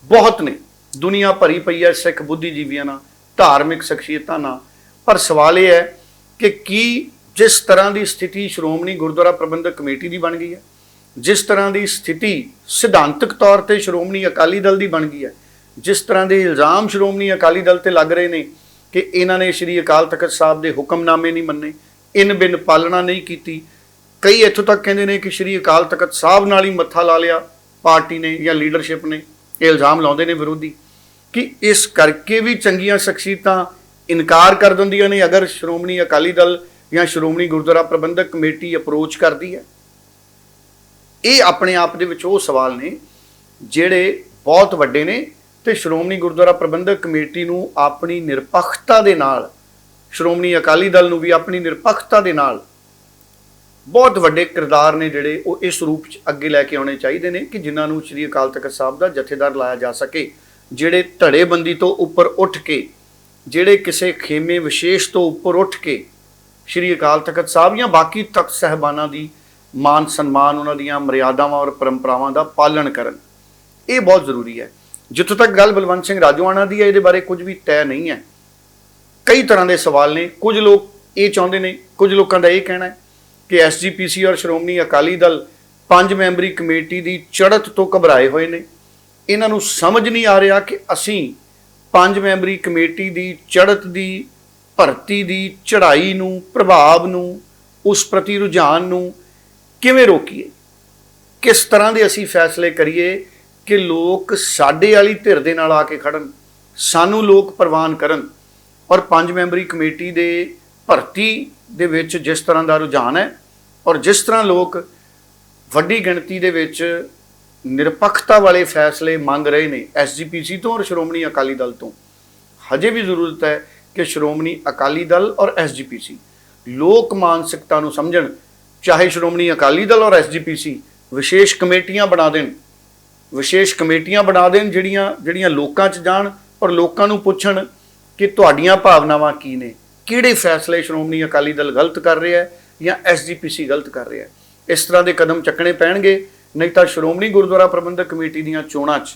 ਬਹੁਤ ਨੇ। ਦੁਨੀਆ ਭਰੀ ਪਈ ਹੈ ਸਿੱਖ ਬੁੱਧੀਜੀਵੀਆਂ ਨਾਲ, ਧਾਰਮਿਕ ਸ਼ਖਸੀਅਤਾਂ ਨਾਲ। ਪਰ ਸਵਾਲ ਇਹ ਹੈ ਕਿ ਕੀ ਜਿਸ ਤਰ੍ਹਾਂ ਦੀ ਸਥਿਤੀ ਸ਼੍ਰੋਮਣੀ ਗੁਰਦੁਆਰਾ ਪ੍ਰਬੰਧਕ ਕਮੇਟੀ ਦੀ ਬਣ ਗਈ ਹੈ ਜਿਸ ਤਰ੍ਹਾਂ ਦੀ ਸਥਿਤੀ ਸਿਧਾਂਤਕ ਤੌਰ ਤੇ ਸ਼੍ਰੋਮਣੀ ਅਕਾਲੀ ਦਲ ਦੀ ਬਣ ਗਈ ਹੈ ਜਿਸ ਤਰ੍ਹਾਂ ਦੇ ਇਲਜ਼ਾਮ ਸ਼੍ਰੋਮਣੀ ਅਕਾਲੀ ਦਲ ਤੇ ਲੱਗ ਰਹੇ ਨੇ ਕਿ ਇਹਨਾਂ ਨੇ ਸ਼੍ਰੀ ਅਕਾਲ ਤਖਤ ਸਾਹਿਬ ਦੇ ਹੁਕਮਨਾਮੇ ਨਹੀਂ ਮੰਨੇ, ਇਨ ਬਿਨ ਪਾਲਣਾ ਨਹੀਂ ਕੀਤੀ। ਕਈ ਇੱਥੋਂ ਤੱਕ ਕਹਿੰਦੇ ਨੇ ਕਿ ਸ਼੍ਰੀ ਅਕਾਲ ਤਖਤ ਸਾਹਿਬ ਨਾਲ ਹੀ ਮੱਥਾ ਲਾ ਲਿਆ ਪਾਰਟੀ ਨੇ ਜਾਂ ਲੀਡਰਸ਼ਿਪ ਨੇ ਇਹ ਇਲਜ਼ਾਮ ਲਾਉਂਦੇ ਨੇ ਵਿਰੋਧੀ। ਕਿ ਇਸ ਕਰਕੇ ਵੀ ਚੰਗੀਆਂ ਸ਼ਖਸੀਅਤਾਂ ਇਨਕਾਰ ਕਰ ਦਿੰਦੀਆਂ ਨੇ, ਅਗਰ ਸ਼੍ਰੋਮਣੀ ਅਕਾਲੀ ਦਲ ਜਾਂ ਸ਼੍ਰੋਮਣੀ ਗੁਰਦੁਆਰਾ ਪ੍ਰਬੰਧਕ ਕਮੇਟੀ ਅਪਰੋਚ ਕਰਦੀ ਹੈ। ਇਹ ਆਪਣੇ ਆਪ ਦੇ ਵਿੱਚ ਉਹ ਸਵਾਲ ਨੇ ਜਿਹੜੇ ਬਹੁਤ ਵੱਡੇ ਨੇ ਤੇ ਸ਼੍ਰੋਮਣੀ ਗੁਰਦੁਆਰਾ ਪ੍ਰਬੰਧਕ ਕਮੇਟੀ ਨੂੰ ਆਪਣੀ ਨਿਰਪੱਖਤਾ ਦੇ ਨਾਲ, ਸ਼੍ਰੋਮਣੀ ਅਕਾਲੀ ਦਲ ਨੂੰ ਵੀ ਆਪਣੀ ਨਿਰਪੱਖਤਾ ਦੇ ਨਾਲ ਬਹੁਤ ਵੱਡੇ ਕਿਰਦਾਰ ਨੇ ਜਿਹੜੇ ਉਹ ਇਸ ਰੂਪ ਚ ਅੱਗੇ ਲੈ ਕੇ ਆਉਣੇ ਚਾਹੀਦੇ ਨੇ ਕਿ ਜਿਨ੍ਹਾਂ ਨੂੰ ਸ੍ਰੀ ਅਕਾਲ ਤਖਤ ਸਾਹਿਬ ਦਾ ਜਥੇਦਾਰ ਲਾਇਆ ਜਾ ਸਕੇ। ਜਿਹੜੇ ਧੜੇਬੰਦੀ ਤੋਂ ਉੱਪਰ ਉੱਠ ਕੇ, ਜਿਹੜੇ ਕਿਸੇ ਖੇਮੇ ਵਿਸ਼ੇਸ਼ ਤੋਂ ਉੱਪਰ ਉੱਠ ਕੇ ਸ੍ਰੀ ਅਕਾਲ ਤਖਤ ਸਾਹਿਬ ਜਾਂ ਬਾਕੀ ਤਖਤ ਸਹਿਬਾਨਾਂ ਦੀ ਮਾਨ ਸਨਮਾਨ ਉਹਨਾਂ ਦੀਆਂ ਮਰਿਆਦਾਵਾਂ ਔਰ ਪਰੰਪਰਾਵਾਂ ਦਾ ਪਾਲਣ ਕਰਨ, ਇਹ ਬਹੁਤ ਜ਼ਰੂਰੀ ਹੈ। ਜਿੱਥੋਂ ਤੱਕ ਗੱਲ ਬਲਵੰਤ ਸਿੰਘ ਰਾਜੋਆਣਾ ਦੀ ਹੈ, ਇਹਦੇ ਬਾਰੇ ਕੁਝ ਵੀ ਤੈਅ ਨਹੀਂ ਹੈ। ਕਈ ਤਰ੍ਹਾਂ ਦੇ ਸਵਾਲ ਨੇ, ਕੁਝ ਲੋਕ ਇਹ ਚਾਹੁੰਦੇ ਨੇ, ਕੁਝ ਲੋਕਾਂ ਦਾ ਇਹ ਕਹਿਣਾ ਹੈ ਕਿ ਐਸਜੀਪੀਸੀ ਔਰ ਸ਼੍ਰੋਮਣੀ ਅਕਾਲੀ ਦਲ ਪੰਜ ਮੈਂਬਰੀ ਕਮੇਟੀ ਦੀ ਚੜ੍ਹਤ ਤੋਂ ਘਬਰਾਏ ਹੋਏ ਨੇ। ਇਹਨਾਂ ਨੂੰ ਸਮਝ ਨਹੀਂ ਆ ਰਿਹਾ ਕਿ ਅਸੀਂ ਪੰਜ ਮੈਂਬਰੀ ਕਮੇਟੀ ਦੀ, ਚੜ੍ਹਤ ਦੀ, ਭਰਤੀ ਦੀ, ਚੜ੍ਹਾਈ ਨੂੰ, ਪ੍ਰਭਾਵ ਨੂੰ, ਉਸ ਪ੍ਰਤੀ ਰੁਝਾਨ ਨੂੰ ਕਿਵੇਂ ਰੋਕੀਏ? ਕਿਸ ਤਰ੍ਹਾਂ ਦੇ ਅਸੀਂ ਫੈਸਲੇ ਕਰੀਏ ਕਿ ਲੋਕ ਸਾਡੇ ਵਾਲੀ ਧਿਰ ਦੇ ਨਾਲ ਆ ਕੇ ਖੜਨ, ਸਾਨੂੰ ਲੋਕ ਪ੍ਰਵਾਨ ਕਰਨ ਔਰ ਪੰਜ ਮੈਂਬਰੀ ਕਮੇਟੀ ਦੇ ਭਰਤੀ ਦੇ ਵਿੱਚ ਜਿਸ ਤਰ੍ਹਾਂ ਦਾ ਰੁਝਾਨ ਹੈ ਔਰ ਜਿਸ ਤਰ੍ਹਾਂ ਲੋਕ ਵੱਡੀ ਗਿਣਤੀ ਦੇ ਵਿੱਚ ਨਿਰਪੱਖਤਾ ਵਾਲੇ ਫੈਸਲੇ ਮੰਗ ਰਹੇ ਨੇ ਐਸਜੀਪੀਸੀ ਤੋਂ ਔਰ ਸ਼੍ਰੋਮਣੀ ਅਕਾਲੀ ਦਲ ਤੋਂ। ਹਜੇ ਵੀ ਜ਼ਰੂਰਤ ਹੈ ਕਿ ਸ਼੍ਰੋਮਣੀ ਅਕਾਲੀ ਦਲ ਔਰ ਐਸਜੀਪੀਸੀ ਲੋਕ ਮਾਨਸਿਕਤਾ ਨੂੰ ਸਮਝਣ, ਚਾਹੇ ਸ਼੍ਰੋਮਣੀ ਅਕਾਲੀ ਦਲ ਔਰ ਐਸਜੀਪੀਸੀ ਵਿਸ਼ੇਸ਼ ਕਮੇਟੀਆਂ ਬਣਾ ਦੇਣ। ਵਿਸ਼ੇਸ਼ ਕਮੇਟੀਆਂ ਬਣਾ ਦੇਣ ਜਿਹੜੀਆਂ ਜਿਹੜੀਆਂ ਲੋਕਾਂ 'ਚ ਜਾਣ ਔਰ ਲੋਕਾਂ ਨੂੰ ਪੁੱਛਣ ਕਿ ਤੁਹਾਡੀਆਂ ਭਾਵਨਾਵਾਂ ਕੀ ਨੇ, ਕਿਹੜੇ ਫੈਸਲੇ ਸ਼੍ਰੋਮਣੀ ਅਕਾਲੀ ਦਲ ਗਲਤ ਕਰ ਰਿਹਾ ਹੈ ਜਾਂ ਐਸਜੀਪੀਸੀ ਗਲਤ ਕਰ ਰਿਹਾ ਹੈ। ਇਸ ਤਰ੍ਹਾਂ ਦੇ ਕਦਮ ਚੱਕਣੇ ਪੈਣਗੇ। ਨਹੀਂ ਤਾਂ ਸ਼੍ਰੋਮਣੀ ਗੁਰਦੁਆਰਾ ਪ੍ਰਬੰਧਕ ਕਮੇਟੀ ਦੀਆਂ ਚੋਣਾਂ 'ਚ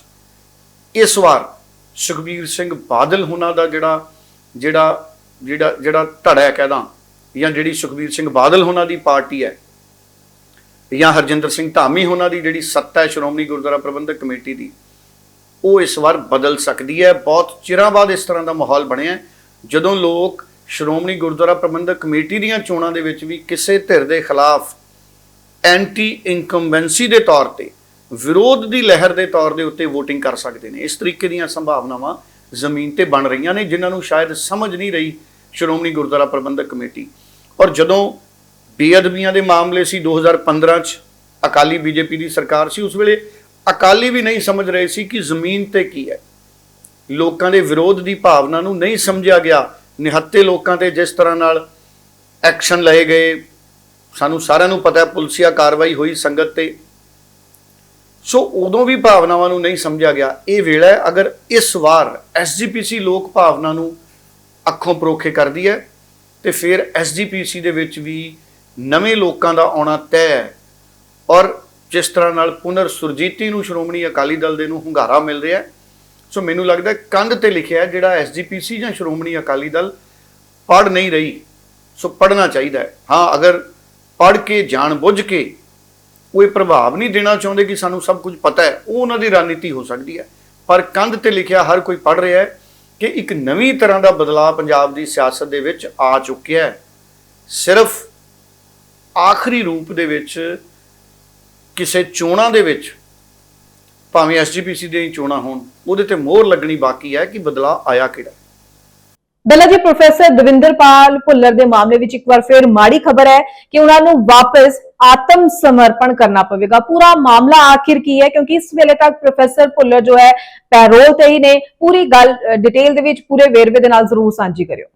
ਇਸ ਵਾਰ ਸੁਖਬੀਰ ਸਿੰਘ ਬਾਦਲ ਹੁਣਾਂ ਦਾ ਜਿਹੜਾ ਜਿਹੜਾ ਜਿਹੜਾ ਜਿਹੜਾ ਧੜਾ ਹੈ ਕਹਦਾ ਜਾਂ ਜਿਹੜੀ ਸੁਖਬੀਰ ਸਿੰਘ ਬਾਦਲ ਹੁਣਾਂ ਦੀ ਪਾਰਟੀ ਹੈ, ਜਾਂ ਹਰਜਿੰਦਰ ਸਿੰਘ ਧਾਮੀ ਹੁਣਾਂ ਦੀ ਜਿਹੜੀ ਸੱਤਾ ਹੈ ਸ਼੍ਰੋਮਣੀ ਗੁਰਦੁਆਰਾ ਪ੍ਰਬੰਧਕ ਕਮੇਟੀ ਦੀ, ਉਹ ਇਸ ਵਾਰ ਬਦਲ ਸਕਦੀ ਹੈ। ਬਹੁਤ ਚਿਰਾਂ ਬਾਅਦ ਇਸ ਤਰ੍ਹਾਂ ਦਾ ਮਾਹੌਲ ਬਣਿਆ ਜਦੋਂ ਲੋਕ ਸ਼੍ਰੋਮਣੀ ਗੁਰਦੁਆਰਾ ਪ੍ਰਬੰਧਕ ਕਮੇਟੀ ਦੀਆਂ ਚੋਣਾਂ ਦੇ ਵਿੱਚ ਵੀ ਕਿਸੇ ਧਿਰ ਦੇ ਖਿਲਾਫ ਐਂਟੀ ਇਨਕੰਬੈਂਸੀ ਦੇ ਤੌਰ ਤੇ, ਵਿਰੋਧ ਦੀ ਲਹਿਰ ਦੇ ਤੌਰ ਦੇ ਉੱਤੇ VOTING ਕਰ ਸਕਦੇ ਨੇ। ਇਸ ਤਰੀਕੇ ਦੀਆਂ ਸੰਭਾਵਨਾਵਾਂ ਜ਼ਮੀਨ ਤੇ ਬਣ ਰਹੀਆਂ ਨੇ, ਜਿਨ੍ਹਾਂ ਨੂੰ ਸ਼ਾਇਦ ਸਮਝ ਨਹੀਂ ਰਹੀ ਸ਼੍ਰੋਮਣੀ ਗੁਰਦੁਆਰਾ ਪ੍ਰਬੰਧਕ ਕਮੇਟੀ। ਔਰ ਜਦੋਂ ਬੇਅਦਬੀਆਂ ਦੇ ਮਾਮਲੇ ਸੀ 2015 ਚ, ਅਕਾਲੀ ਬੀਜੇਪੀ ਦੀ ਸਰਕਾਰ ਸੀ, ਉਸ ਵੇਲੇ ਅਕਾਲੀ ਵੀ ਨਹੀਂ ਸਮਝ ਰਹੇ ਸੀ ਕਿ ਜ਼ਮੀਨ ਤੇ ਕੀ ਹੈ। ਲੋਕਾਂ ਦੇ ਵਿਰੋਧ ਦੀ ਭਾਵਨਾ ਨੂੰ ਨਹੀਂ ਸਮਝਿਆ ਗਿਆ। ਨਿਹੱਤੇ ਲੋਕਾਂ ਤੇ ਜਿਸ ਤਰ੍ਹਾਂ ਨਾਲ ਐਕਸ਼ਨ ਲਏ ਗਏ ਸਾਨੂੰ ਸਾਰਿਆਂ ਨੂੰ ਪਤਾ ਹੈ ਪੁਲਸੀਆ ਕਾਰਵਾਈ ਹੋਈ ਸੰਗਤ ਤੇ। ਸੋ ਉਦੋਂ ਵੀ ਭਾਵਨਾਵਾਂ ਨੂੰ ਨਹੀਂ ਸਮਝਿਆ ਗਿਆ। ਇਹ ਵੇਲਾ ਹੈ, ਅਗਰ ਇਸ ਵਾਰ ਐਸਜੀਪੀਸੀ ਲੋਕ ਭਾਵਨਾ ਨੂੰ ਅੱਖੋਂ ਪਰੋਖੇ ਕਰਦੀ ਹੈ, ਤੇ ਫਿਰ ਐਸਜੀਪੀਸੀ ਦੇ ਵਿੱਚ ਵੀ ਨਵੇਂ ਲੋਕਾਂ ਦਾ ਆਉਣਾ ਤੈਅ ਹੈ। ਔਰ ਜਿਸ ਤਰ੍ਹਾਂ ਨਾਲ ਪੁਨਰ ਸੁਰਜੀਤੀ ਨੂੰ ਸ਼੍ਰੋਮਣੀ ਅਕਾਲੀ ਦਲ ਦੇ ਨੂੰ ਹੁੰਗਾਰਾ ਮਿਲ ਰਿਹਾ ਸੋ ਮੈਨੂੰ ਲੱਗਦਾ ਕੰਧ ਤੇ ਲਿਖਿਆ ਹੈ, ਜਿਹੜਾ ਐਸਜੀਪੀਸੀ ਜਾਂ ਸ਼੍ਰੋਮਣੀ ਅਕਾਲੀ ਦਲ ਪੜ ਨਹੀਂ ਰਹੀ, ਸੋ ਪੜਨਾ ਚਾਹੀਦਾ ਹੈ। ਹਾਂ, ਅਗਰ ਪੜ ਕੇ, ਜਾਣ ਬੁੱਝ ਕੇ ਉਹ ਇਹ ਪ੍ਰਭਾਵ ਨਹੀਂ ਦੇਣਾ ਚਾਹੁੰਦੇ ਕਿ ਸਾਨੂੰ ਸਭ ਕੁਝ ਪਤਾ ਹੈ। ਉਹ ਉਹਨਾਂ ਦੀ ਰਣਨੀਤੀ ਹੋ ਸਕਦੀ ਹੈ। ਪਰ ਕੰਧ ਤੇ ਲਿਖਿਆ ਹਰ ਕੋਈ ਪੜ ਰਿਹਾ ਹੈ ਕਿ ਇੱਕ ਨਵੀਂ ਤਰ੍ਹਾਂ ਦਾ ਬਦਲਾਅ ਪੰਜਾਬ ਦੀ ਸਿਆਸਤ ਦੇ ਵਿੱਚ ਆ ਚੁੱਕਿਆ ਹੈ। ਸਿਰਫ ਆਖਰੀ ਰੂਪ ਦੇ ਵਿੱਚ ਕਿਸੇ ਚੋਣਾਂ ਦੇ ਵਿੱਚ ਭਾਵੇਂ ਐਸਜੀਪੀਸੀ ਦੀਆਂ ਚੋਣਾਂ ਹੋਣ, ਉਹਦੇ ਤੇ ਮੋਹਰ ਲੱਗਣੀ ਬਾਕੀ ਹੈ ਕਿ ਬਦਲਾਅ ਆਇਆ ਕਿਹੜਾ। ਬੱਲਾ ਜੀ, ਪ੍ਰੋਫੈਸਰ ਦਵਿੰਦਰਪਾਲ ਭੁੱਲਰ ਦੇ ਮਾਮਲੇ ਵਿੱਚ ਇੱਕ ਵਾਰ ਫਿਰ ਮਾੜੀ ਖਬਰ ਹੈ ਕਿ ਉਹਨਾਂ ਨੂੰ ਵਾਪਸ ਆਤਮ ਸਮਰਪਣ ਕਰਨਾ ਪਵੇਗਾ। ਪੂਰਾ ਮਾਮਲਾ ਆਖਿਰ ਕੀ ਹੈ? ਕਿਉਂਕਿ ਇਸ ਵੇਲੇ ਤੱਕ ਪ੍ਰੋਫੈਸਰ ਭੁੱਲਰ ਜੋ ਹੈ, ਪੈਰੋਲ ਤੇ ਹੀ ਨੇ। ਪੂਰੀ ਗੱਲ ਡਿਟੇਲ ਦੇ ਵਿੱਚ ਪੂਰੇ ਵੇਰਵੇ ਦੇ ਨਾਲ ਜ਼ਰੂਰ ਸਾਂਝੀ ਕਰਿਓ।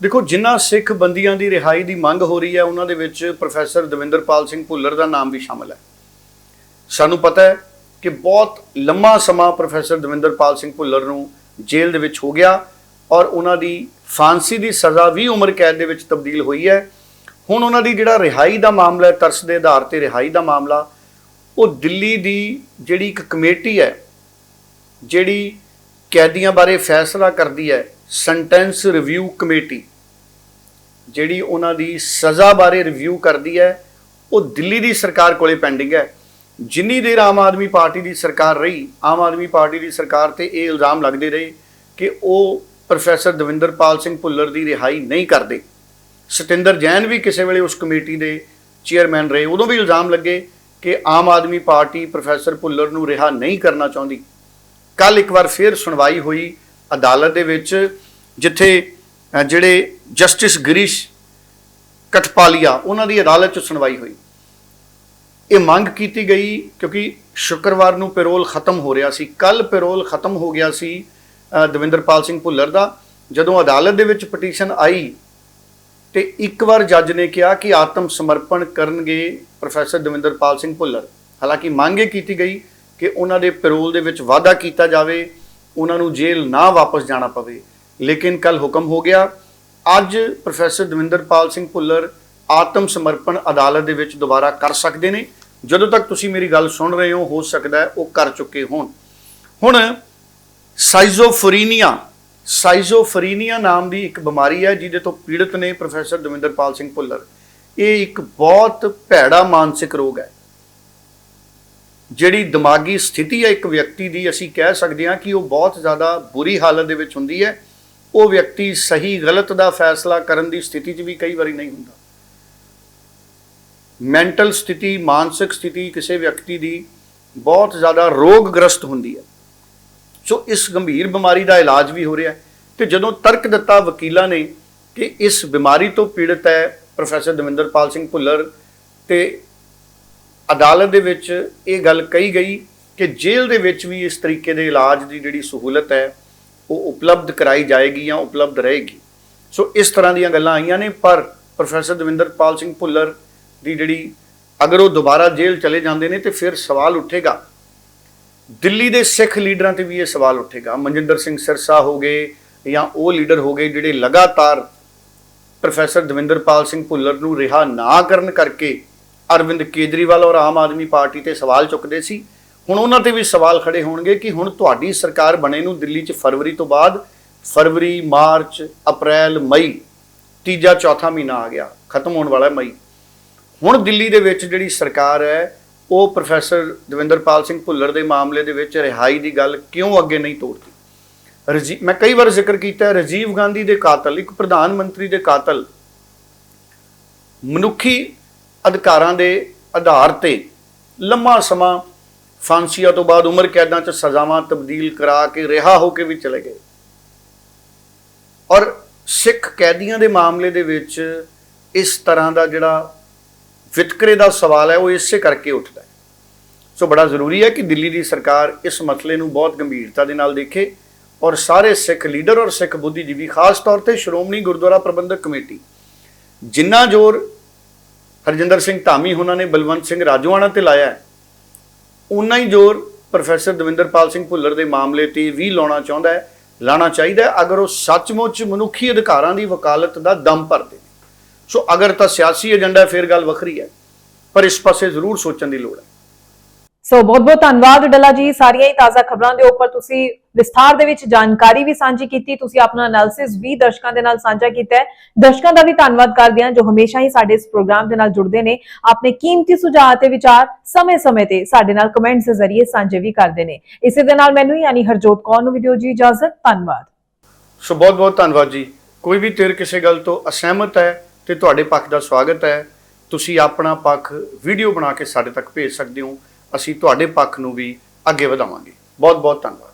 ਦੇਖੋ ਜਿਨ੍ਹਾਂ ਸਿੱਖ ਬੰਦੀਆਂ ਦੀ ਰਿਹਾਈ ਦੀ ਮੰਗ ਹੋ ਰਹੀ ਹੈ, ਉਹਨਾਂ ਦੇ ਵਿੱਚ ਪ੍ਰੋਫੈਸਰ ਦਵਿੰਦਰਪਾਲ ਸਿੰਘ ਭੁੱਲਰ ਦਾ ਨਾਮ ਵੀ ਸ਼ਾਮਲ ਹੈ। ਸਾਨੂੰ ਪਤਾ ਹੈ ਕਿ ਬਹੁਤ ਲੰਮਾ ਸਮਾਂ ਪ੍ਰੋਫੈਸਰ ਦਵਿੰਦਰਪਾਲ ਸਿੰਘ ਭੁੱਲਰ ਨੂੰ ਜੇਲ੍ਹ ਦੇ ਵਿੱਚ ਹੋ ਗਿਆ। ਔਰ ਉਹਨਾਂ ਦੀ ਫਾਂਸੀ ਦੀ ਸਜ਼ਾ ਵੀ ਉਮਰ ਕੈਦ ਦੇ ਵਿੱਚ ਤਬਦੀਲ ਹੋਈ ਹੈ। ਹੁਣ ਉਹਨਾਂ ਦੀ ਜਿਹੜਾ ਰਿਹਾਈ ਦਾ ਮਾਮਲਾ ਹੈ, ਤਰਸ ਦੇ ਆਧਾਰ ਤੇ ਰਿਹਾਈ ਦਾ ਮਾਮਲਾ, ਉਹ ਦਿੱਲੀ ਦੀ ਜਿਹੜੀ ਇੱਕ ਕਮੇਟੀ ਹੈ, ਜਿਹੜੀ ਕੈਦੀਆਂ ਬਾਰੇ ਫੈਸਲਾ ਕਰਦੀ ਹੈ, ਸੈਂਟੈਂਸ ਰਿਵਿਊ ਕਮੇਟੀ, ਜਿਹੜੀ ਉਹਨਾਂ ਦੀ ਸਜ਼ਾ ਬਾਰੇ ਰਿਵਿਊ ਕਰਦੀ ਹੈ, ਉਹ ਦਿੱਲੀ ਦੀ ਸਰਕਾਰ ਕੋਲੇ ਪੈਂਡਿੰਗ ਹੈ। ਜਿੰਨੀ ਦੇਰ ਆਮ ਆਦਮੀ ਪਾਰਟੀ ਦੀ ਸਰਕਾਰ ਰਹੀ, ਆਮ ਆਦਮੀ ਪਾਰਟੀ ਦੀ ਸਰਕਾਰ ਤੇ ਇਹ ਇਲਜ਼ਾਮ ਲੱਗਦੇ ਰਹੇ ਕਿ ਉਹ ਪ੍ਰੋਫੈਸਰ ਦਵਿੰਦਰਪਾਲ ਸਿੰਘ ਭੁੱਲਰ ਦੀ ਰਿਹਾਈ ਨਹੀਂ ਕਰਦੇ। ਸਤਿੰਦਰ ਜੈਨ ਵੀ ਕਿਸੇ ਵੇਲੇ ਉਸ ਕਮੇਟੀ ਦੇ ਚੇਅਰਮੈਨ ਰਹੇ। ਉਦੋਂ ਵੀ ਇਲਜ਼ਾਮ ਲੱਗੇ ਕਿ ਆਮ ਆਦਮੀ ਪਾਰਟੀ ਪ੍ਰੋਫੈਸਰ ਭੁੱਲਰ ਨੂੰ ਰਿਹਾ ਨਹੀਂ ਕਰਨਾ ਚਾਹੁੰਦੀ। ਕੱਲ ਇੱਕ ਵਾਰ ਫਿਰ ਸੁਣਵਾਈ ਹੋਈ ਅਦਾਲਤ ਦੇ ਵਿੱਚ, ਜਿੱਥੇ ਜਿਹੜੇ ਜਸਟਿਸ ਗਿਰੀਸ਼ ਕਟਪਾਲੀਆ, ਉਹਨਾਂ ਦੀ ਅਦਾਲਤ 'ਚ ਸੁਣਵਾਈ ਹੋਈ। ਇਹ ਮੰਗ ਕੀਤੀ ਗਈ ਕਿਉਂਕਿ ਸ਼ੁੱਕਰਵਾਰ ਨੂੰ ਪੈਰੋਲ ਖਤਮ ਹੋ ਰਿਹਾ ਸੀ। ਕੱਲ ਪੈਰੋਲ ਖਤਮ ਹੋ ਗਿਆ ਸੀ। ਦਵਿੰਦਰਪਾਲ ਸਿੰਘ ਭੁੱਲਰ ਦਾ, ਜਦੋਂ ਅਦਾਲਤ ਦੇ ਵਿੱਚ ਪਟੀਸ਼ਨ ਆਈ ਤੇ ਇੱਕ ਵਾਰ ਜੱਜ ਨੇ ਕਿਹਾ ਕਿ ਆਤਮ ਸਮਰਪਣ ਕਰਨਗੇ ਪ੍ਰੋਫੈਸਰ ਦਵਿੰਦਰਪਾਲ ਸਿੰਘ ਭੁੱਲਰ। ਹਾਲਾਂਕਿ ਮੰਗ ਇਹ ਕੀਤੀ ਗਈ ਕਿ ਉਹਨਾਂ ਦੇ ਪੈਰੋਲ ਦੇ ਵਿੱਚ ਵਾਅਦਾ ਕੀਤਾ ਜਾਵੇ, ਉਹਨਾਂ ਨੂੰ ਜੇਲ੍ਹ ਨਾ ਵਾਪਸ ਜਾਣਾ ਪਵੇ। ਲੇਕਿਨ ਕੱਲ ਹੁਕਮ ਹੋ ਗਿਆ। ਅੱਜ ਪ੍ਰੋਫੈਸਰ ਦਵਿੰਦਰਪਾਲ ਸਿੰਘ ਭੁੱਲਰ ਆਤਮ ਸਮਰਪਣ ਅਦਾਲਤ ਦੇ ਵਿੱਚ ਦੁਬਾਰਾ ਕਰ ਸਕਦੇ ਨੇ। ਜਦੋਂ ਤੱਕ ਤੁਸੀਂ ਮੇਰੀ ਗੱਲ ਸੁਣ ਰਹੇ ਹੋ ਹੋ ਸਕਦਾ ਉਹ ਕਰ ਚੁੱਕੇ ਹੋਣ। ਹੁਣ ਸਾਈਜ਼ੋਫਰੀਨੀਆ ਸਾਈਜ਼ੋਫਰੀਨੀਆ ਨਾਮ ਦੀ ਇੱਕ ਬਿਮਾਰੀ ਹੈ ਜਿਹਦੇ ਤੋਂ ਪੀੜਤ ਨੇ ਪ੍ਰੋਫੈਸਰ ਦਵਿੰਦਰਪਾਲ ਸਿੰਘ ਭੁੱਲਰ। ਇਹ ਇੱਕ ਬਹੁਤ ਭੈੜਾ ਮਾਨਸਿਕ ਰੋਗ ਹੈ। ਜਿਹੜੀ ਦਿਮਾਗੀ ਸਥਿਤੀ ਹੈ, ਇੱਕ ਵਿਅਕਤੀ ਦੀ ਅਸੀਂ ਕਹਿ ਸਕਦੇ ਹਾਂ ਕਿ ਉਹ ਬਹੁਤ ਜ਼ਿਆਦਾ ਬੁਰੀ ਹਾਲਤ ਦੇ ਵਿੱਚ ਹੁੰਦੀ ਹੈ। ਉਹ ਵਿਅਕਤੀ ਸਹੀ ਗਲਤ ਦਾ ਫੈਸਲਾ ਕਰਨ ਦੀ ਸਥਿਤੀ 'ਚ ਵੀ ਕਈ ਵਾਰੀ ਨਹੀਂ ਹੁੰਦਾ। ਮੈਂਟਲ ਸਥਿਤੀ, ਮਾਨਸਿਕ ਸਥਿਤੀ ਕਿਸੇ ਵਿਅਕਤੀ ਦੀ ਬਹੁਤ ਜ਼ਿਆਦਾ ਰੋਗਗ੍ਰਸਤ ਹੁੰਦੀ ਹੈ। ਸੋ ਇਸ ਗੰਭੀਰ ਬਿਮਾਰੀ ਦਾ ਇਲਾਜ ਵੀ ਹੋ ਰਿਹਾ ਹੈ। ਤੇ ਜਦੋਂ ਤਰਕ ਦਿੱਤਾ ਵਕੀਲਾਂ ਨੇ ਕਿ ਇਸ ਬਿਮਾਰੀ ਤੋਂ ਪੀੜਤ ਹੈ ਪ੍ਰੋਫੈਸਰ ਦਵਿੰਦਰਪਾਲ ਸਿੰਘ ਭੁੱਲਰ, ਤੇ ਅਦਾਲਤ ਦੇ ਵਿੱਚ ਇਹ ਗੱਲ ਕਹੀ ਗਈ ਕਿ ਜੇਲ੍ਹ ਦੇ ਵਿੱਚ ਵੀ ਇਸ ਤਰੀਕੇ ਦੇ ਇਲਾਜ ਦੀ ਜਿਹੜੀ ਸਹੂਲਤ ਹੈ, ਉਹ ਉਪਲਬਧ ਕਰਾਈ ਜਾਏਗੀ ਜਾਂ ਉਪਲਬਧ ਰਹੇਗੀ। ਸੋ ਇਸ ਤਰ੍ਹਾਂ ਦੀਆਂ ਗੱਲਾਂ ਆਈਆਂ ਨੇ, ਪਰ ਪ੍ਰੋਫੈਸਰ ਦਵਿੰਦਰਪਾਲ ਸਿੰਘ ਭੁੱਲਰ ਦੀ ਜਿਹੜੀ ਅਗਰ ਉਹ ਦੁਬਾਰਾ ਜੇਲ੍ਹ ਚਲੇ ਜਾਂਦੇ ਨੇ ਤੇ ਫਿਰ ਸਵਾਲ ਉੱਠੇਗਾ ਦਿੱਲੀ ਦੇ ਸਿੱਖ ਲੀਡਰਾਂ ਤੇ ਵੀ ਇਹ ਸਵਾਲ ਉੱਠੇਗਾ। ਮਨਜਿੰਦਰ ਸਿੰਘ ਸਿਰਸਾ ਹੋ ਗਏ ਜਾਂ ਉਹ ਲੀਡਰ ਹੋ ਗਏ ਜਿਹੜੇ ਲਗਾਤਾਰ ਪ੍ਰੋਫੈਸਰ ਦਵਿੰਦਰਪਾਲ ਸਿੰਘ ਭੁੱਲਰ ਨੂੰ ਰਿਹਾ ਨਾ ਕਰਨ ਕਰਕੇ ਅਰਵਿੰਦ ਕੇਜਰੀਵਾਲ ਔਰ ਆਮ ਆਦਮੀ ਪਾਰਟੀ ਤੇ ਸਵਾਲ ਚੁੱਕਦੇ ਸੀ। ਹੁਣ ਉਹਨਾਂ ਤੇ ਵੀ ਸਵਾਲ ਖੜੇ ਹੋਣਗੇ ਕਿ ਹੁਣ ਤੁਹਾਡੀ ਸਰਕਾਰ ਬਣੇ ਨੂੰ ਦਿੱਲੀ 'ਚ ਫਰਵਰੀ ਤੋਂ ਬਾਅਦ ਫਰਵਰੀ, ਮਾਰਚ, ਅਪ੍ਰੈਲ, ਮਈ ਤੀਜਾ, ਚੌਥਾ ਮਹੀਨਾ ਆ ਗਿਆ। ਖਤਮ ਹੋਣ ਵਾਲਾ ਮਈ। ਹੁਣ ਦਿੱਲੀ ਦੇ ਵਿੱਚ ਜਿਹੜੀ ਸਰਕਾਰ ਹੈ ਉਹ ਪ੍ਰੋਫੈਸਰ ਦਵਿੰਦਰਪਾਲ ਸਿੰਘ ਭੁੱਲਰ ਦੇ ਮਾਮਲੇ ਦੇ ਵਿੱਚ ਰਿਹਾਈ ਦੀ ਗੱਲ ਕਿਉਂ ਅੱਗੇ ਨਹੀਂ ਤੋਰਦੀ? ਰਜੀ, ਮੈਂ ਕਈ ਵਾਰ ਜ਼ਿਕਰ ਕੀਤਾ ਹੈ, ਰਾਜੀਵ ਗਾਂਧੀ ਦੇ ਕਾਤਲ, ਇੱਕ ਪ੍ਰਧਾਨ ਮੰਤਰੀ ਦੇ ਕਾਤਲ ਮਨੁੱਖੀ ਅਧਿਕਾਰਾਂ ਦੇ ਆਧਾਰ ਤੇ ਲੰਮਾ ਸਮਾਂ ਫਾਂਸੀਆਂ ਤੋਂ ਬਾਅਦ ਉਮਰ ਕੈਦਾਂ 'ਚ ਸਜ਼ਾਵਾਂ ਤਬਦੀਲ ਕਰਾ ਕੇ ਰਿਹਾ ਹੋ ਕੇ ਵੀ ਚਲੇ ਗਏ। ਔਰ ਸਿੱਖ ਕੈਦੀਆਂ ਦੇ ਮਾਮਲੇ ਦੇ ਵਿੱਚ ਇਸ ਤਰ੍ਹਾਂ ਦਾ ਜਿਹੜਾ ਵਿਤਕਰੇ ਦਾ ਸਵਾਲ ਹੈ, ਉਹ ਇਸੇ ਕਰਕੇ ਉੱਠਦਾ ਹੈ। ਸੋ ਬੜਾ ਜ਼ਰੂਰੀ ਹੈ ਕਿ ਦਿੱਲੀ ਦੀ ਸਰਕਾਰ ਇਸ ਮਸਲੇ ਨੂੰ ਬਹੁਤ ਗੰਭੀਰਤਾ ਦੇ ਨਾਲ ਦੇਖੇ ਔਰ ਸਾਰੇ ਸਿੱਖ ਲੀਡਰ ਔਰ ਸਿੱਖ ਬੁੱਧੀਜੀਵੀ, ਖਾਸ ਤੌਰ ਤੇ ਸ਼੍ਰੋਮਣੀ ਗੁਰਦੁਆਰਾ ਪ੍ਰਬੰਧਕ ਕਮੇਟੀ, ਜਿੰਨਾ ਜ਼ੋਰ ਹਰਜਿੰਦਰ ਸਿੰਘ ਧਾਮੀ ਉਹਨਾਂ ਨੇ, ਬਲਵੰਤ ਸਿੰਘ ਰਾਜੋਆਣਾ ਤੇ ਲਾਇਆ ਉਨਾ ਹੀ ਜ਼ੋਰ ਪ੍ਰੋਫੈਸਰ ਦਵਿੰਦਰਪਾਲ ਸਿੰਘ ਭੁੱਲਰ ਦੇ ਮਾਮਲੇ ਤੇ ਵੀ ਲਾਉਣਾ ਚਾਹੁੰਦਾ ਹੈ, ਲਾਣਾ ਚਾਹੀਦਾ ਅਗਰ ਉਹ ਸੱਚਮੁੱਚ ਮਨੁੱਖੀ ਅਧਿਕਾਰਾਂ ਦੀ ਵਕਾਲਤ ਦਾ ਦਮ ਭਰਦੇ ਨੇ। ਸੋ ਅਗਰ ਤਾਂ ਸਿਆਸੀ ਏਜੰਡਾ ਫਿਰ ਗੱਲ ਵੱਖਰੀ ਹੈ ਪਰ ਇਸ ਪਾਸੇ ਜ਼ਰੂਰ ਸੋਚਣ ਦੀ ਲੋੜ ਹੈ। ਸੋ ਬਹੁਤ ਬਹੁਤ ਧੰਨਵਾਦ ਡੱਲਾ ਜੀ ਸਾਰੀਆਂ ਹੀ ਤਾਜ਼ਾ ਖਬਰਾਂ ਦੇ ਉੱਪਰ ਤੁਸੀਂ ਵਿਸਥਾਰ ਦੇ ਵਿੱਚ ਜਾਣਕਾਰੀ ਵੀ ਸਾਂਝੀ ਕੀਤੀ ਤੁਸੀਂ ਆਪਣਾ ਐਨਾਲਿਸਿਸ ਵੀ ਦਰਸ਼ਕਾਂ ਦੇ ਨਾਲ ਸਾਂਝਾ ਕੀਤਾ ਹੈ। ਦਰਸ਼ਕਾਂ ਦਾ ਵੀ ਧੰਨਵਾਦ ਕਰਦੇ ਹਾਂ ਜੋ ਹਮੇਸ਼ਾ ਹੀ ਸਾਡੇ ਇਸ ਪ੍ਰੋਗਰਾਮ ਦੇ ਨਾਲ ਜੁੜਦੇ ਨੇ ਆਪਣੇ ਕੀਮਤੀ ਸੁਝਾਅ ਤੇ ਵਿਚਾਰ ਸਮੇਂ-ਸਮੇਂ ਤੇ ਸਾਡੇ ਨਾਲ ਕਮੈਂਟਸ ਦੇ ਜ਼ਰੀਏ ਸਾਂਝੇ ਵੀ ਕਰਦੇ ਨੇ। ਇਸੇ ਦੇ ਨਾਲ ਮੈਨੂੰ ਯਾਨੀ ਹਰਜੋਤ ਕੌਰ ਨੂੰ ਵੀਡੀਓ ਜੀ ਇਜਾਜ਼ਤ ਧੰਨਵਾਦ। ਸੋ ਬਹੁਤ ਬਹੁਤ ਧੰਨਵਾਦ ਜੀ। ਕੋਈ ਵੀ ਧਿਰ ਕਿਸੇ ਗੱਲ ਤੋਂ ਅਸਹਿਮਤ ਹੈ ਤੇ ਤੁਹਾਡੇ ਪੱਖ ਦਾ ਸਵਾਗਤ ਹੈ। ਤੁਸੀਂ ਆਪਣਾ ਪੱਖ ਵੀਡੀਓ ਬਣਾ ਕੇ ਸਾਡੇ ਤੱਕ ਭੇਜ ਸਕਦੇ ਹੋ। ਅਸੀਂ ਤੁਹਾਡੇ ਪੱਖ ਨੂੰ ਵੀ ਅੱਗੇ ਵਧਾਵਾਂਗੇ। ਬਹੁਤ ਬਹੁਤ ਧੰਨਵਾਦ।